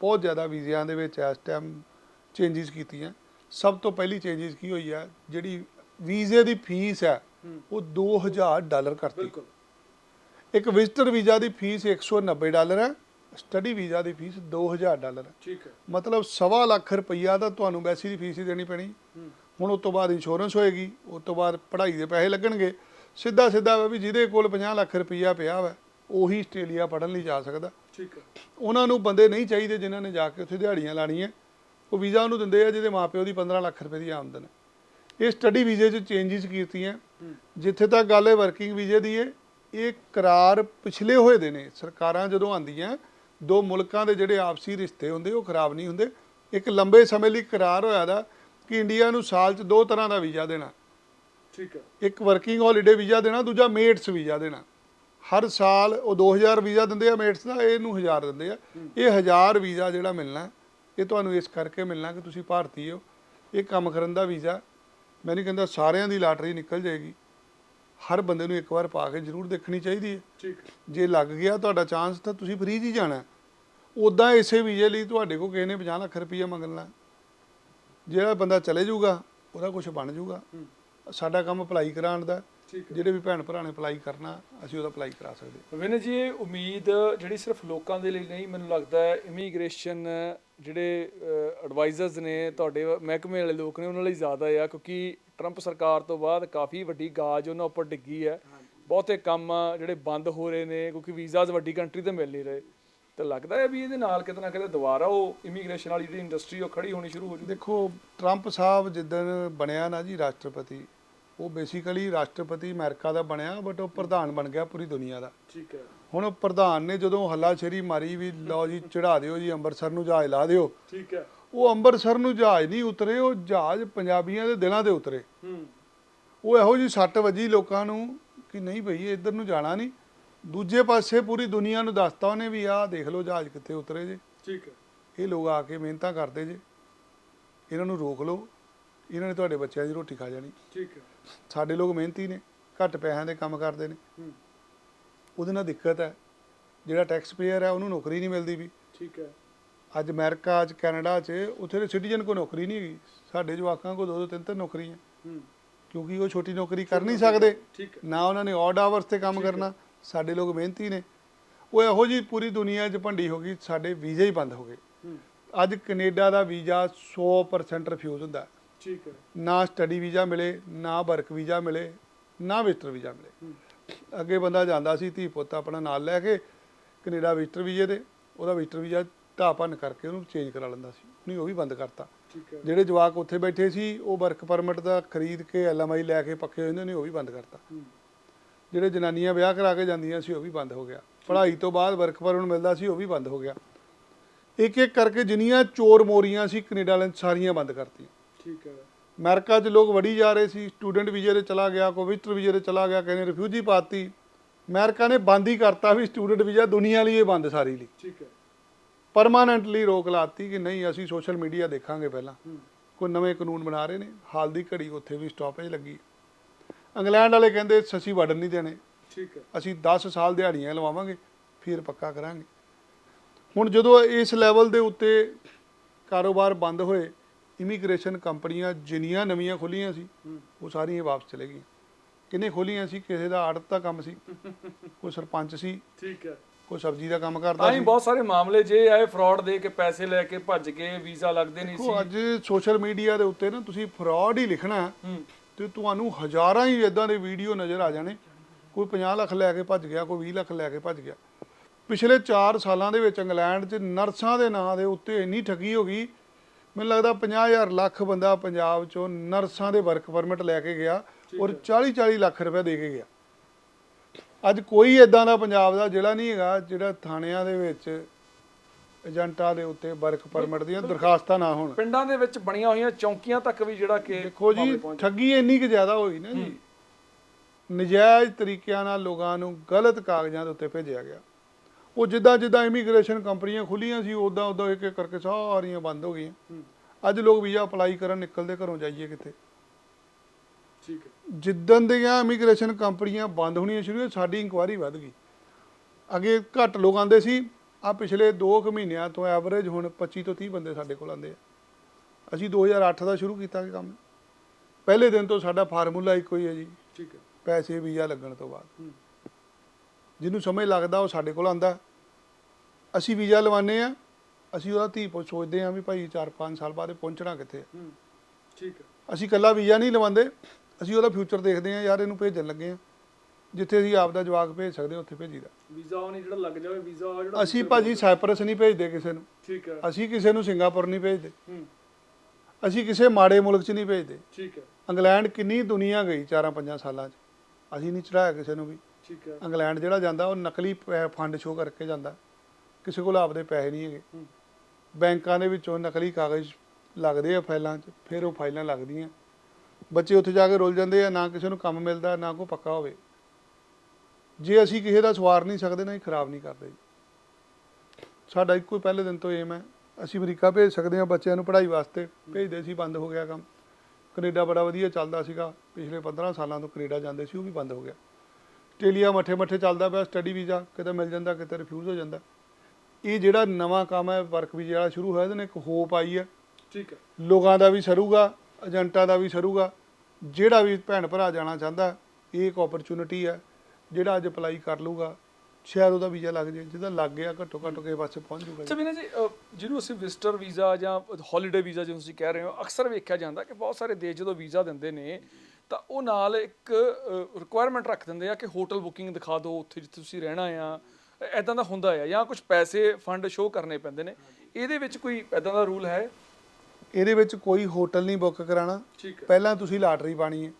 A: ਬਹੁਤ ਜ਼ਿਆਦਾ ਵੀਜ਼ਿਆਂ ਦੇ ਵਿੱਚ ਇਸ ਟਾਈਮ ਚੇਂਜਸ ਕੀਤੀਆਂ। ਸਭ ਤੋਂ ਪਹਿਲੀ ਚੇਂਜਸ ਕੀ ਹੋਈ ਹੈ ਜਿਹੜੀ ਵੀਜ਼ੇ ਦੀ ਫੀਸ ਹੈ ਉਹ 2000 ਡਾਲਰ ਕਰਤੀ। ਇੱਕ ਵਿਜ਼ਟਰ ਵੀਜ਼ਾ ਦੀ ਫੀਸ 190 ਡਾਲਰ ਹੈ ਸਟੱਡੀ ਵੀਜ਼ਾ ਦੀ ਫੀਸ 2000 ਡਾਲਰ ਹੈ।
B: ਠੀਕ ਹੈ।
A: ਮਤਲਬ ਸਵਾ ਲੱਖ ਰੁਪਈਆ ਤਾਂ ਤੁਹਾਨੂੰ ਵੈਸੇ ਦੀ ਫੀਸ ਹੀ ਦੇਣੀ ਪੈਣੀ। ਹੁਣ ਉਸ ਤੋਂ ਬਾਅਦ ਇੰਸ਼ੋਰੈਂਸ ਹੋਏਗੀ ਉਸ ਤੋਂ ਬਾਅਦ ਪੜ੍ਹਾਈ ਦੇ ਪੈਸੇ ਲੱਗਣਗੇ। ਸਿੱਧਾ ਸਿੱਧਾ ਵਾ ਵੀ ਜਿਹਦੇ ਕੋਲ 50 ਲੱਖ ਰੁਪਈਆ ਪਿਆ ਵਾ ਉਹੀ ਆਸਟ੍ਰੇਲੀਆ ਪੜ੍ਹਨ ਲਈ ਜਾ ਸਕਦਾ।
B: ਠੀਕ ਹੈ
A: ਉਹਨਾਂ ਨੂੰ ਬੰਦੇ ਨਹੀਂ ਚਾਹੀਦੇ ਜਿਨ੍ਹਾਂ ਨੇ ਜਾ ਕੇ ਉੱਥੇ ਦਿਹਾੜੀਆਂ ਲਾਣੀਆਂ ਉਹ ਵੀਜ਼ਾ ਉਹਨੂੰ ਦਿੰਦੇ ਆ ਜਿਹਦੇ ਮਾਪਿਓ ਦੀ 15 ਲੱਖ ਰੁਪਏ ਦੀ ਆਮਦਨ। ਹੈ ਇਹ ਸਟੱਡੀ ਵੀਜ਼ੇ 'ਚ ਚੇਂਜਸ ਕੀਤੀਆਂ। ਜਿੱਥੇ ਤੱਕ ਗੱਲ ਹੈ ਵਰਕਿੰਗ ਵੀਜ਼ੇ ਦੀ ਹੈ ਇਹ ਕਰਾਰ ਪਿਛਲੇ ਹੋਏ ਦੇ ਨੇ ਸਰਕਾਰਾਂ ਜਦੋਂ ਆਂਦੀਆਂ ਦੋ ਮੁਲਕਾਂ ਦੇ ਜਿਹੜੇ ਆਪਸੀ ਰਿਸ਼ਤੇ ਹੁੰਦੇ ਉਹ ਖਰਾਬ ਨਹੀਂ ਹੁੰਦੇ। ਇੱਕ ਲੰਬੇ ਸਮੇਂ ਲਈ ਕਰਾਰ ਹੋਇਆ ਦਾ ਕਿ ਇੰਡੀਆ ਨੂੰ ਸਾਲ 'ਚ ਦੋ ਤਰ੍ਹਾਂ ਦਾ ਵੀਜ਼ਾ ਦੇਣਾ।
B: ਠੀਕ ਹੈ।
A: ਇੱਕ ਵਰਕਿੰਗ ਹੌਲੀਡੇ ਵੀਜ਼ਾ ਦੇਣਾ ਦੂਜਾ ਮੇਟਸ ਵੀਜ਼ਾ ਦੇਣਾ। ਹਰ ਸਾਲ ਉਹ 2000 ਵੀਜ਼ਾ ਦਿੰਦੇ ਆ ਮੇਟਸ ਦਾ ਇਹਨੂੰ 1000 ਦਿੰਦੇ ਆ। ਇਹ 1000 ਵੀਜ਼ਾ ਜਿਹੜਾ ਮਿਲਣਾ ਇਹ ਤੁਹਾਨੂੰ ਇਸ ਕਰਕੇ ਮਿਲਣਾ ਕਿ ਤੁਸੀਂ ਭਾਰਤੀ ਹੋ। ਇਹ ਕੰਮ ਕਰਨ ਦਾ ਵੀਜ਼ਾ ਮੈਂ ਨਹੀਂ ਕਹਿੰਦਾ ਸਾਰਿਆਂ ਦੀ ਲਾਟਰੀ ਨਿਕਲ ਜਾਏਗੀ। ਹਰ ਬੰਦੇ ਨੂੰ ਇੱਕ ਵਾਰ ਪਾ ਕੇ ਜ਼ਰੂਰ ਦੇਖਣੀ ਚਾਹੀਦੀ ਹੈ।
B: ਠੀਕ
A: ਜੇ ਲੱਗ ਗਿਆ ਤੁਹਾਡਾ ਚਾਂਸ ਤਾਂ ਤੁਸੀਂ ਫ੍ਰੀ ਹੀ ਜਾਣਾ। ਉਦਾਂ ਇਸੇ ਵੀਜ਼ੇ ਲਈ ਤੁਹਾਡੇ ਕੋਲ ਕਿਸੇ ਨੇ 50 ਲੱਖ ਰੁਪਈਆ ਮੰਗਣਾ। ਜਿਹੜਾ ਬੰਦਾ ਚਲੇ ਜਾਊਗਾ ਉਹਦਾ ਕੁਝ ਬਣ ਜਾਊਗਾ। ਸਾਡਾ ਕੰਮ ਅਪਲਾਈ ਕਰਾਉਣ ਦਾ ਜਿਹੜੇ ਵੀ ਭੈਣ ਭਰਾ ਨੇ ਅਪਲਾਈ ਕਰਨਾ ਅਸੀਂ ਉਹਦਾ ਅਪਲਾਈ ਕਰਾ ਸਕਦੇ।
B: ਵਿਨੇ ਜੀ ਇਹ ਉਮੀਦ ਜਿਹੜੀ ਸਿਰਫ ਲੋਕਾਂ ਦੇ ਲਈ ਨਹੀਂ ਮੈਨੂੰ ਲੱਗਦਾ ਹੈ ਇਮੀਗ੍ਰੇਸ਼ਨ ਜਿਹੜੇ ਐਡਵਾਈਜ਼ਰਸ ਨੇ ਤੁਹਾਡੇ ਮਹਿਕਮੇ ਵਾਲੇ ਲੋਕ ਨੇ ਉਹਨਾਂ ਲਈ ਜ਼ਿਆਦਾ ਆ ਕਿਉਂਕਿ ਟਰੰਪ ਸਰਕਾਰ ਤੋਂ ਬਾਅਦ ਕਾਫੀ ਵੱਡੀ ਗਾਜ ਉਹਨਾਂ ਉੱਪਰ ਡਿੱਗੀ ਹੈ। ਬਹੁਤੇ ਕੰਮ ਜਿਹੜੇ ਬੰਦ ਹੋ ਰਹੇ ਨੇ ਕਿਉਂਕਿ ਵੀਜ਼ਾਸ ਵੱਡੀ ਕੰਟਰੀ ਤੇ ਮਿਲ ਨਹੀਂ ਰਹੇ। ਤੇ ਲੱਗਦਾ ਹੈ ਵੀ ਇਹਦੇ ਨਾਲ ਕਿਤੇ ਨਾ ਕਿਤੇ ਦੁਬਾਰਾ ਉਹ ਇਮੀਗ੍ਰੇਸ਼ਨ ਵਾਲੀ ਜਿਹੜੀ ਇੰਡਸਟਰੀ ਉਹ ਖੜੀ ਹੋਣੀ ਸ਼ੁਰੂ ਹੋ ਜੂ।
A: ਦੇਖੋ ਟਰੰਪ ਸਾਹਿਬ ਜਿੱਦਣ ਬਣਿਆ ਨਾ ਜੀ ਰਾਸ਼ਟਰਪਤੀ ਉਹ ਬੇਸਿਕਲੀ ਰਾਸ਼ਟਰਪਤੀ ਅਮਰੀਕਾ ਦਾ ਬਣਿਆ ਬਟ ਉਹ ਪ੍ਰਧਾਨ ਬਣ ਗਿਆ ਪੂਰੀ ਦੁਨੀਆ ਦਾ।
B: ਠੀਕ ਹੈ।
A: ਹੁਣ ਉਹ ਪ੍ਰਧਾਨ ਨੇ ਜਦੋਂ ਹੱਲਾਸ਼ੇਰੀ ਮਾਰੀ ਵੀ ਲਓ ਜੀ ਚੜਾ ਦਿਓ ਜੀ ਅੰਮ੍ਰਿਤਸਰ ਨੂੰ ਜਹਾਜ਼ ਲਾ ਦਿਓ।
B: ਠੀਕ ਹੈ।
A: ਉਹ ਅੰਮ੍ਰਿਤਸਰ ਨੂੰ ਜਹਾਜ਼ ਨਹੀਂ ਉਤਰੇ ਉਹ ਜਹਾਜ਼ ਪੰਜਾਬੀਆਂ ਦੇ ਦਿਲਾਂ ਤੇ ਉਤਰੇ।
B: ਹੂੰ।
A: ਉਹ ਇਹੋ ਜੀ ਸੱਟ ਵੱਜੀ ਲੋਕਾਂ ਨੂੰ ਕਿ ਨਹੀਂ ਭਈ ਇੱਧਰ ਨੂੰ ਜਾਣਾ ਨਹੀਂ। ਦੂਜੇ ਪਾਸੇ ਪੂਰੀ ਦੁਨੀਆ ਨੂੰ ਦੱਸਤਾ ਉਹਨੇ ਵੀ ਆਹ ਦੇਖ ਲਓ ਜਹਾਜ਼ ਕਿੱਥੇ ਉਤਰੇ ਜੇ।
B: ਠੀਕ ਹੈ।
A: ਇਹ ਲੋਕ ਆ ਕੇ ਮਿਹਨਤਾਂ ਕਰਦੇ ਜੇ। ਇਹਨਾਂ ਨੂੰ ਰੋਕ ਲਓ। ਇਹਨਾਂ ਨੇ ਤੁਹਾਡੇ ਬੱਚਿਆਂ ਦੀ ਰੋਟੀ ਖਾ ਜਾਣੀ।
B: ਠੀਕ ਹੈ।
A: ਸਾਡੇ ਲੋਕ ਮਿਹਨਤੀ ਨੇ ਘੱਟ ਪੈਸਿਆਂ ਦੇ ਕੰਮ ਕਰਦੇ ਨੇ।
B: ਹੂੰ।
A: ਉਹਦੇ ਨਾਲ ਦਿੱਕਤ ਹੈ। ਜਿਹੜਾ ਟੈਕਸ ਪੇਅਰ ਹੈ ਉਹਨੂੰ ਨੌਕਰੀ ਨਹੀਂ ਮਿਲਦੀ ਵੀ।
B: ਠੀਕ ਹੈ।
A: ਅੱਜ ਅਮਰੀਕਾ 'ਚ ਕੈਨੇਡਾ 'ਚ ਉੱਥੇ ਦੇ ਸਿਟੀਜ਼ਨ ਕੋ ਨੌਕਰੀ ਨਹੀਂ ਹੈਗੀ। ਸਾਡੇ ਜਵਾਕਾਂ ਕੋ ਦੋ ਦੋ ਤਿੰਨ ਤਿੰਨ ਨੌਕਰੀਆਂ।
B: ਹੂੰ।
A: ਕਿਉਂਕਿ ਉਹ ਛੋਟੀ ਨੌਕਰੀ ਕਰ ਨਹੀਂ ਸਕਦੇ।
B: ਠੀਕ
A: ਨਾ ਉਹਨਾਂ ਨੇ ਆਡ ਆਵਰਸ ਤੇ ਕੰਮ ਕਰਨਾ। ਸਾਡੇ ਲੋਕ ਮਿਹਨਤੀ ਨੇ। ਉਹ ਇਹੋ ਜੀ ਪੂਰੀ ਦੁਨੀਆ 'ਚ ਭੰਡੀ ਹੋ ਗਈ। ਸਾਡੇ ਵੀਜ਼ੇ ਹੀ ਬੰਦ ਹੋ ਗਏ।
B: ਹੂੰ।
A: ਅੱਜ ਕੈਨੇਡਾ ਦਾ ਵੀਜ਼ਾ 100% ਰਿਫਿਊਜ਼ ਹੁੰਦਾ।
B: ਠੀਕ ਹੈ।
A: ਨਾ ਸਟੱਡੀ ਵੀਜ਼ਾ ਮਿਲੇ ਨਾ ਵਰਕ ਵੀਜ਼ਾ ਮਿਲੇ ਨਾ ਵਿਜ਼ਟਰ ਵੀਜ਼ਾ ਮਿਲੇ। ਅੱਗੇ ਬੰਦਾ ਜਾਂਦਾ ਸੀ ਧੀ ਪੁੱਤ ਆਪਣਾ ਨਾਲ ਲੈ ਕੇ ਕੈਨੇਡਾ ਵਿਜ਼ਟਰ ਵੀਜ਼ੇ ਤੇ ਉਹਦਾ ਵਿਜ਼ਟਰ ਵੀਜ਼ਾ ਢਾਹ ਭੰਨ ਕਰਕੇ ਉਹਨੂੰ ਚੇਂਜ ਕਰਾ ਲੈਂਦਾ ਸੀ। ਨਹੀਂ ਉਹ ਵੀ ਬੰਦ ਕਰਤਾ। ਜਿਹੜੇ ਜਵਾਕ ਉੱਥੇ ਬੈਠੇ ਸੀ ਉਹ ਵਰਕ ਪਰਮਿਟ ਦਾ ਖਰੀਦ ਕੇ ਐਲਐਮਆਈ ਲੈ ਕੇ ਪੱਕੇ ਹੋਏ ਨੇ ਉਹ ਵੀ ਬੰਦ ਕਰਤਾ। ਜਿਹੜੇ ਜਨਾਨੀਆਂ ਵਿਆਹ ਕਰਾ ਕੇ ਜਾਂਦੀਆਂ ਸੀ ਉਹ ਵੀ ਬੰਦ ਹੋ ਗਿਆ। ਪੜ੍ਹਾਈ ਤੋਂ ਬਾਅਦ ਵਰਕ ਪਰਮਿਟ ਮਿਲਦਾ ਸੀ ਉਹ ਵੀ ਬੰਦ ਹੋ ਗਿਆ। ਇੱਕ ਇੱਕ ਕਰਕੇ ਜਿੰਨੀਆਂ ਚੋਰ ਮੋਰੀਆਂ ਸੀ ਕੈਨੇਡਾ ਵਾਲਿਆਂ ਸਾਰੀਆਂ ਬੰਦ ਕਰਤੀਆਂ।
B: ਠੀਕ ਹੈ।
A: ਅਮਰੀਕਾ 'ਚ ਲੋਕ ਵੜੀ ਜਾ ਰਹੇ ਸੀ ਸਟੂਡੈਂਟ ਵੀਜ਼ੇ ਤੇ ਚਲਾ ਗਿਆ ਕੋਈ ਵਿਜ਼ਟਰ ਵੀਜ਼ੇ ਤੇ ਚਲਾ ਗਿਆ ਕਹਿੰਦੇ ਰਿਫਿਊਜੀ ਪਾਤੀ। ਅਮਰੀਕਾ ਨੇ ਬੰਦ ਹੀ ਕਰਤਾ ਵੀ ਸਟੂਡੈਂਟ ਵੀਜ਼ਾ ਦੁਨੀਆ ਲਈ ਇਹ ਬੰਦ ਸਾਰੀ ਲਈ।
B: ਠੀਕ ਹੈ।
A: ਪਰਮਾਨੈਂਟਲੀ ਰੋਕ ਲਾਤੀ ਕਿ ਨਹੀਂ ਅਸੀਂ ਸੋਸ਼ਲ ਮੀਡੀਆ ਦੇਖਾਂਗੇ ਪਹਿਲਾਂ। ਕੋਈ ਨਵੇਂ ਕਾਨੂੰਨ ਬਣਾ ਰਹੇ ਨੇ ਹਾਲ ਦੀ ਘੜੀ ਉੱਥੇ ਵੀ ਸਟਾਪੇਜ ਲੱਗੀ। ਇੰਗਲੈਂਡ ਵਾਲੇ ਕਹਿੰਦੇ ਅਸੀਂ ਵੜਨ ਨਹੀਂ ਦੇਣੇ।
B: ਠੀਕ ਹੈ।
A: ਅਸੀਂ 10 ਸਾਲ ਦਿਹਾੜੀਆਂ ਲਵਾਵਾਂਗੇ ਫਿਰ ਪੱਕਾ ਕਰਾਂਗੇ। ਹੁਣ ਜਦੋਂ ਇਸ ਲੈਵਲ ਦੇ ਉੱਤੇ ਕਾਰੋਬਾਰ ਬੰਦ ਹੋਏ ਇਮੀਗ੍ਰੇਸ਼ਨ ਕੰਪਨੀਆਂ ਜਿੰਨੀਆਂ ਨਵੀਆਂ ਖੁੱਲੀਆਂ ਸੀ ਉਹ ਸਾਰੀਆਂ ਵਾਪਸ ਚਲੇ ਗਈਆਂ। ਕਿੰਨੇ ਖੋਲੀਆਂ ਸੀ ਕਿਸੇ ਦਾ ਆੜਤ ਦਾ ਕੰਮ ਸੀ ਕੋਈ ਸਰਪੰਚ ਸੀ
B: ਠੀਕ ਹੈ।
A: ਕੋਈ ਸਬਜ਼ੀ ਦਾ ਕੰਮ ਕਰਦਾ
B: ਤਾਂ ਹੀ ਬਹੁਤ ਸਾਰੇ ਮਾਮਲੇ ਜੇ ਆਏ ਫਰਾਡ ਦੇ ਕੇ ਪੈਸੇ ਲੈ ਕੇ ਭੱਜ ਕੇ ਵੀਜ਼ਾ ਲੱਗਦੇ ਨਹੀਂ ਸੀ।
A: ਅੱਜ ਸੋਸ਼ਲ ਮੀਡੀਆ ਦੇ ਉੱਤੇ ਨਾ ਤੁਸੀਂ ਫਰਾਡ ਹੀ ਲਿਖਣਾ ਤੇ ਤੁਹਾਨੂੰ ਹਜ਼ਾਰਾਂ ਹੀ ਇਦਾਂ ਦੇ ਵੀਡੀਓ ਨਜ਼ਰ ਆ ਜਾਣੇ। ਕੋਈ 50 ਲੱਖ ਲੈ ਕੇ ਭੱਜ ਗਿਆ ਕੋਈ 20 ਲੱਖ ਲੈ ਕੇ ਭੱਜ ਗਿਆ। ਪਿਛਲੇ 4 ਸਾਲਾਂ ਦੇ ਵਿੱਚ ਇੰਗਲੈਂਡ 'ਚ ਨਰਸਾਂ ਦੇ ਨਾਂ ਦੇ ਉੱਤੇ ਇੰਨੀ ਠੱਗੀ ਹੋ ਗਈ ਮੈਨੂੰ ਲੱਗਦਾ 50000 ਲੱਖ ਬੰਦਾ ਪੰਜਾਬ 'ਚੋਂ ਨਰਸਾਂ ਦੇ ਵਰਕ ਪਰਮਿਟ ਲੈ ਕੇ ਗਿਆ ਔਰ 40 40 ਲੱਖ ਰੁਪਏ ਦੇ ਕੇ ਗਿਆ। ਅੱਜ ਕੋਈ ਇਦਾਂ ਦਾ ਪੰਜਾਬ ਦਾ ਜ਼ਿਲ੍ਹਾ ਨਹੀਂ ਹੈਗਾ ਜਿਹੜਾ ਥਾਣਿਆਂ ਦੇ ਵਿੱਚ ਏਜੰਟਾਂ ਦੇ ਉੱਤੇ ਵਰਕ ਪਰਮਿਟ ਦੀਆਂ ਦਰਖਾਸਤਾਂ ਨਾ ਹੋਣ।
B: ਪਿੰਡਾਂ ਦੇ ਵਿੱਚ ਬਣੀਆਂ ਹੋਈਆਂ ਚੌਂਕੀਆਂ ਤੱਕ ਵੀ ਜਿਹੜਾ ਕਿ
A: ਦੇਖੋ ਜੀ ਠੱਗੀ ਇੰਨੀ ਕਿ ਜ਼ਿਆਦਾ ਹੋਈ ਨਾ ਜੀ। ਨਜਾਇਜ਼ ਤਰੀਕਿਆਂ ਨਾਲ ਲੋਕਾਂ ਨੂੰ ਗਲਤ ਕਾਗਜ਼ਾਂ ਦੇ ਉੱਤੇ ਭੇਜਿਆ ਗਿਆ। ਉਹ ਜਿੱਦਾਂ ਜਿੱਦਾਂ ਇਮੀਗ੍ਰੇਸ਼ਨ ਕੰਪਨੀਆਂ ਖੁੱਲੀਆਂ ਸੀ ਉਦਾਂ ਉਦਾਂ ਇੱਕ ਇੱਕ ਕਰਕੇ ਸਾਰੀਆਂ ਬੰਦ ਹੋ ਗਈਆਂ। ਅੱਜ ਲੋਕ ਵੀਜ਼ਾ ਅਪਲਾਈ ਕਰਨ ਨਿਕਲਦੇ ਘਰੋਂ ਜਾਈਏ ਕਿੱਥੇ?
B: ਠੀਕ ਹੈ।
A: ਜਿੱਦਣ ਦੀਆਂ ਇਮੀਗ੍ਰੇਸ਼ਨ ਕੰਪਨੀਆਂ ਬੰਦ ਹੋਣੀਆਂ ਸ਼ੁਰੂ ਹੋਈਆਂ ਸਾਡੀ ਇਨਕੁਆਰੀ ਵੱਧ ਗਈ। ਅੱਗੇ ਘੱਟ ਲੋਕ ਆਉਂਦੇ ਸੀ ਆ ਪਿਛਲੇ 2 ਕੁ ਮਹੀਨਿਆਂ ਤੋਂ ਐਵਰੇਜ ਹੁਣ 25 ਤੋਂ 30 ਬੰਦੇ ਸਾਡੇ ਕੋਲ ਆਉਂਦੇ ਆ। ਅਸੀਂ 2008 ਦਾ ਸ਼ੁਰੂ ਕੀਤਾ ਕੰਮ। ਪਹਿਲੇ ਦਿਨ ਤੋਂ ਸਾਡਾ ਫਾਰਮੂਲਾ ਇੱਕੋ ਹੀ ਹੈ ਜੀ।
B: ਠੀਕ ਹੈ।
A: ਪੈਸੇ ਵੀਜ਼ਾ ਲੱਗਣ ਤੋਂ ਬਾਅਦ।
B: ਹੂੰ,
A: ਜਿਹਨੂੰ ਸਮਝ ਲੱਗਦਾ ਉਹ ਸਾਡੇ ਕੋਲ ਆਂਦਾ ਅਸੀਂ ਵੀਜ਼ਾ ਲਵਾਉਂਦੇ ਆ ਅਸੀਂ ਉਹਦਾ ਧੀ ਪੁੱਤ ਸੋਚਦੇ ਆ ਵੀ ਭਾਈ 4-5 ਸਾਲ ਬਾਅਦ ਪਹੁੰਚਣਾ ਕਿੱਥੇ ਹੈ
B: ਠੀਕ ਹੈ।
A: ਅਸੀਂ ਇਕੱਲਾ ਵੀਜ਼ਾ ਨਹੀਂ ਲਵਾਉਂਦੇ ਅਸੀਂ ਉਹਦਾ ਫਿਊਚਰ ਦੇਖਦੇ ਆ ਯਾਰ ਇਹਨੂੰ ਭੇਜਣ ਲੱਗੇ ਆ ਜਿੱਥੇ ਅਸੀਂ ਆਪ ਦਾ ਜਵਾਕ ਭੇਜ ਸਕਦੇ ਹਾਂ, ਉੱਥੇ ਭੇਜੀਦਾ।
B: ਵੀਜ਼ਾ ਉਹ ਨਹੀਂ ਜਿਹੜਾ ਲੱਗ ਜਾਵੇ ਵੀਜ਼ਾ ਉਹ ਜਿਹੜਾ
A: ਅਸੀਂ ਭਾਜੀ ਸਾਈਪਰਸ ਨਹੀਂ ਭੇਜਦੇ ਕਿਸੇ ਨੂੰ।
B: ਠੀਕ ਹੈ।
A: ਅਸੀਂ ਕਿਸੇ ਨੂੰ ਸਿੰਗਾਪੁਰ ਨਹੀਂ ਭੇਜਦੇ।
B: ਹੂੰ,
A: ਅਸੀਂ ਕਿਸੇ ਮਾੜੇ ਮੁਲਕ 'ਚ ਨਹੀਂ ਭੇਜਦੇ।
B: ਠੀਕ ਹੈ।
A: ਇੰਗਲੈਂਡ ਕਿੰਨੀ ਦੁਨੀਆ ਗਈ 4-5 ਸਾਲਾਂ 'ਚ। ਅਸੀਂ ਨਹੀਂ ਚੜਾਇਆ ਕਿਸੇ ਨੂੰ ਵੀ।
B: ਠੀਕ ਹੈ
A: ਇੰਗਲੈਂਡ ਜਿਹੜਾ ਜਾਂਦਾ ਉਹ ਨਕਲੀ ਫੰਡ ਸ਼ੋ ਕਰਕੇ ਜਾਂਦਾ। ਕਿਸੇ ਕੋਲ ਆਪਦੇ ਪੈਸੇ ਨਹੀਂ ਹੈਗੇ। ਬੈਂਕਾਂ ਦੇ ਵਿੱਚੋਂ ਨਕਲੀ ਕਾਗਜ਼ ਲੱਗਦੇ ਆ ਫਾਈਲਾਂ 'ਚ ਫਿਰ ਉਹ ਫਾਈਲਾਂ ਲੱਗਦੀਆਂ। ਬੱਚੇ ਉੱਥੇ ਜਾ ਕੇ ਰੁੱਲ ਜਾਂਦੇ ਆ ਨਾ ਕਿਸੇ ਨੂੰ ਕੰਮ ਮਿਲਦਾ ਨਾ ਕੋਈ ਪੱਕਾ ਹੋਵੇ। ਜੇ ਅਸੀਂ ਕਿਸੇ ਦਾ ਸਵਾਰ ਨਹੀਂ ਸਕਦੇ ਨਾ ਹੀ ਖਰਾਬ ਨਹੀਂ ਕਰਦੇ। ਸਾਡਾ ਇੱਕੋ ਹੀ ਪਹਿਲੇ ਦਿਨ ਤੋਂ ਏਮ ਹੈ। ਅਸੀਂ ਅਮਰੀਕਾ ਭੇਜ ਸਕਦੇ ਹਾਂ ਬੱਚਿਆਂ ਨੂੰ ਪੜ੍ਹਾਈ ਵਾਸਤੇ। ਭੇਜਦੇ ਸੀ ਬੰਦ ਹੋ ਗਿਆ ਕੰਮ। ਕੈਨੇਡਾ ਬੜਾ ਵਧੀਆ ਚੱਲਦਾ ਸੀਗਾ। ਪਿਛਲੇ 15 ਸਾਲਾਂ ਤੋਂ ਕੈਨੇਡਾ ਜਾਂਦੇ ਸੀ ਉਹ ਵੀ ਬੰਦ ਹੋ ਗਿਆ। ਆਸਟ੍ਰੇਲੀਆ ਮੱਠੇ ਮੱਠੇ ਚੱਲਦਾ ਪਿਆ ਸਟੱਡੀ ਵੀਜ਼ਾ ਕਿਤੇ ਮਿਲ ਜਾਂਦਾ ਕਿਤੇ ਰਿਫਿਊਜ਼ ਹੋ ਜਾਂਦਾ। ਇਹ ਜਿਹੜਾ ਨਵਾਂ ਕੰਮ ਹੈ ਵਰਕ ਵੀਜ਼ਾ ਵਾਲਾ ਸ਼ੁਰੂ ਹੋਇਆ ਇਹਦੇ ਨੇ ਇੱਕ ਹੋਪ ਆਈ ਹੈ।
B: ਠੀਕ ਹੈ।
A: ਲੋਕਾਂ ਦਾ ਵੀ ਸਰੂਗਾ ਏਜੰਟਾਂ ਦਾ ਵੀ ਸਰੂਗਾ। ਜਿਹੜਾ ਵੀ ਭੈਣ ਭਰਾ ਜਾਣਾ ਚਾਹੁੰਦਾ ਇਹ ਇੱਕ ਓਪਰਚੁਨਿਟੀ ਹੈ ਜਿਹੜਾ ਅੱਜ ਅਪਲਾਈ ਕਰ ਲੂਗਾ ਸ਼ਾਇਦ ਉਹਦਾ ਵੀਜ਼ਾ ਲੱਗ ਜੇ ਜਿਹਦਾ ਲੱਗ ਗਿਆ ਘੱਟੋ ਘੱਟ ਕਿਸੇ ਪਾਸੇ ਪਹੁੰਚ ਜੂਗਾ
B: ਅੱਛਾ ਵੀਰੇ ਜੀ ਜਿਹਨੂੰ ਅਸੀਂ ਵਿਜ਼ਟਰ ਵੀਜ਼ਾ ਜਾਂ ਹੌਲੀਡੇ ਵੀਜ਼ਾ ਜਿਵੇਂ ਤੁਸੀਂ ਕਹਿ ਰਹੇ ਹੋ ਅਕਸਰ ਵੇਖਿਆ ਜਾਂਦਾ ਕਿ ਬਹੁਤ ਸਾਰੇ ਦੇਸ਼ ਜਦੋਂ ਵੀਜ਼ਾ ਦਿੰਦੇ ਨੇ ਤਾਂ ਉਹ ਨਾਲ ਇੱਕ ਰਿਕੁਆਇਰਮੈਂਟ ਰੱਖ ਦਿੰਦੇ ਆ ਕਿ ਹੋਟਲ ਬੁਕਿੰਗ ਦਿਖਾ ਦਿਓ ਉੱਥੇ ਜਿੱਥੇ ਤੁਸੀਂ ਰਹਿਣਾ ਆ। ਐਦਾਂ ਦਾ ਹੁੰਦਾ ਆ ਜਾਂ ਕੁਝ ਪੈਸੇ ਫੰਡ ਸ਼ੋ ਕਰਨੇ ਪੈਂਦੇ ਨੇ। ਇਹਦੇ ਵਿੱਚ ਕੋਈ ਐਦਾਂ ਦਾ ਰੂਲ ਹੈ?
A: ਇਹਦੇ ਵਿੱਚ ਕੋਈ ਹੋਟਲ ਨਹੀਂ ਬੁੱਕ ਕਰਾਣਾ।
B: ਹੈ।
A: ਪਹਿਲਾਂ ਤੁਸੀਂ ਲਾਟਰੀ ਪਾਣੀ ਹੈ।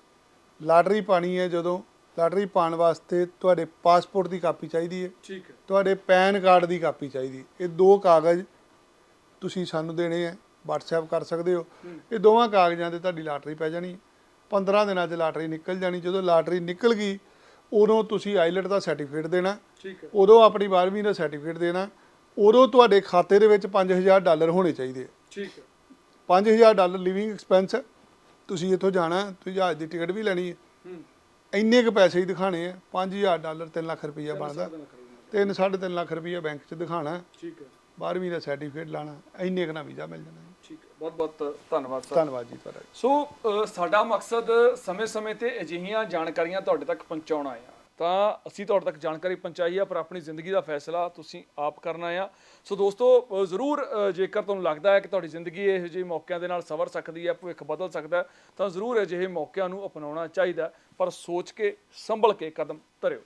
A: ਲਾਟਰੀ ਪਾਣੀ ਹੈ ਜਦੋਂ ਲਾਟਰੀ ਪਾਉਣ ਵਾਸਤੇ ਤੁਹਾਡੇ ਪਾਸਪੋਰਟ ਦੀ ਕਾਪੀ ਚਾਹੀਦੀ ਹੈ।
B: ਠੀਕ ਹੈ।
A: ਤੁਹਾਡੇ ਪੈਨ ਕਾਰਡ ਦੀ ਕਾਪੀ ਚਾਹੀਦੀ ਇਹ ਦੋ ਕਾਗਜ਼ ਤੁਸੀਂ ਸਾਨੂੰ ਦੇਣੇ ਆ WhatsApp ਕਰ ਸਕਦੇ ਹੋ। ਇਹ ਦੋਵਾਂ ਕਾਗਜ਼ਾਂ ਤੇ ਤੁਹਾਡੀ ਲਾਟਰੀ ਪੈ ਜਾਣੀ 15 ਦਿਨਾਂ 'ਚ ਲਾਟਰੀ ਨਿਕਲ ਜਾਣੀ। ਜਦੋਂ ਲਾਟਰੀ ਨਿਕਲ ਗਈ ਉਦੋਂ ਤੁਸੀਂ ਆਈਲਟ ਦਾ ਸਰਟੀਫਿਕੇਟ ਦੇਣਾ।
B: ਠੀਕ ਹੈ।
A: ਉਦੋਂ ਆਪਣੀ 12ਵੀਂ ਦਾ ਸਰਟੀਫਿਕੇਟ ਦੇਣਾ। ਉਦੋਂ ਤੁਹਾਡੇ ਖਾਤੇ ਦੇ ਵਿੱਚ 5000 ਡਾਲਰ ਹੋਣੇ ਚਾਹੀਦੇ
B: ਠੀਕ ਹੈ।
A: 5000 ਡਾਲਰ ਲਿਵਿੰਗ ਐਕਸਪੈਂਸ ਤੁਸੀਂ ਇੱਥੋਂ ਜਾਣਾ ਤੁਸੀਂ ਜਹਾਜ਼ ਦੀ ਟਿਕਟ ਵੀ ਲੈਣੀ ਹੈ।
B: ਹੂੰ।
A: ਇੰਨੇ ਕੁ ਪੈਸੇ ਹੀ ਦਿਖਾਣੇ ਆ। 5000 ਡਾਲਰ 3 ਲੱਖ ਰੁਪਈਆ ਬਣਦਾ। ਤਿੰਨ ਸਾਢੇ ਤਿੰਨ ਲੱਖ ਰੁਪਈਆ ਬੈਂਕ 'ਚ ਦਿਖਾਣਾ
B: ਠੀਕ ਹੈ।
A: 12ਵੀਂ ਦਾ ਸਰਟੀਫਿਕੇਟ ਲਾਣਾ। ਇੰਨੇ ਕੁ ਨਾਲ ਵੀਜ਼ਾ ਮਿਲ ਜਾਣਾ
B: ਬਹੁਤ ਬਹੁਤ ਧੰਨਵਾਦ ਸਰ।
A: ਧੰਨਵਾਦ ਜੀ ਤੁਹਾਡਾ
B: ਸੋ ਸਾਡਾ ਮਕਸਦ ਸਮੇਂ-ਸਮੇਂ ਤੇ ਅਜਿਹੀਆਂ ਜਾਣਕਾਰੀਆਂ ਤੁਹਾਡੇ ਤੱਕ ਪਹੁੰਚਾਉਣਾ ਆ ਤਾਂ ਅਸੀਂ ਤੁਹਾਡੇ ਤੱਕ ਜਾਣਕਾਰੀ ਪਹੁੰਚਾਈ ਆ ਪਰ ਆਪਣੀ ਜ਼ਿੰਦਗੀ ਦਾ ਫੈਸਲਾ ਤੁਸੀਂ ਆਪ ਕਰਨਾ ਆ। ਸੋ ਦੋਸਤੋ ਜ਼ਰੂਰ ਜੇਕਰ ਤੁਹਾਨੂੰ ਲੱਗਦਾ ਹੈ ਕਿ ਤੁਹਾਡੀ ਜ਼ਿੰਦਗੀ ਇਹੋ ਜਿਹੇ ਮੌਕਿਆਂ ਦੇ ਨਾਲ ਸਵਰ ਸਕਦੀ ਹੈ ਭਵਿੱਖ ਬਦਲ ਸਕਦਾ ਤਾਂ ਜ਼ਰੂਰ ਅਜਿਹੇ ਮੌਕਿਆਂ ਨੂੰ ਅਪਣਾਉਣਾ ਚਾਹੀਦਾ ਪਰ ਸੋਚ ਕੇ ਸੰਭਲ ਕੇ ਕਦਮ ਧਰਿਓ।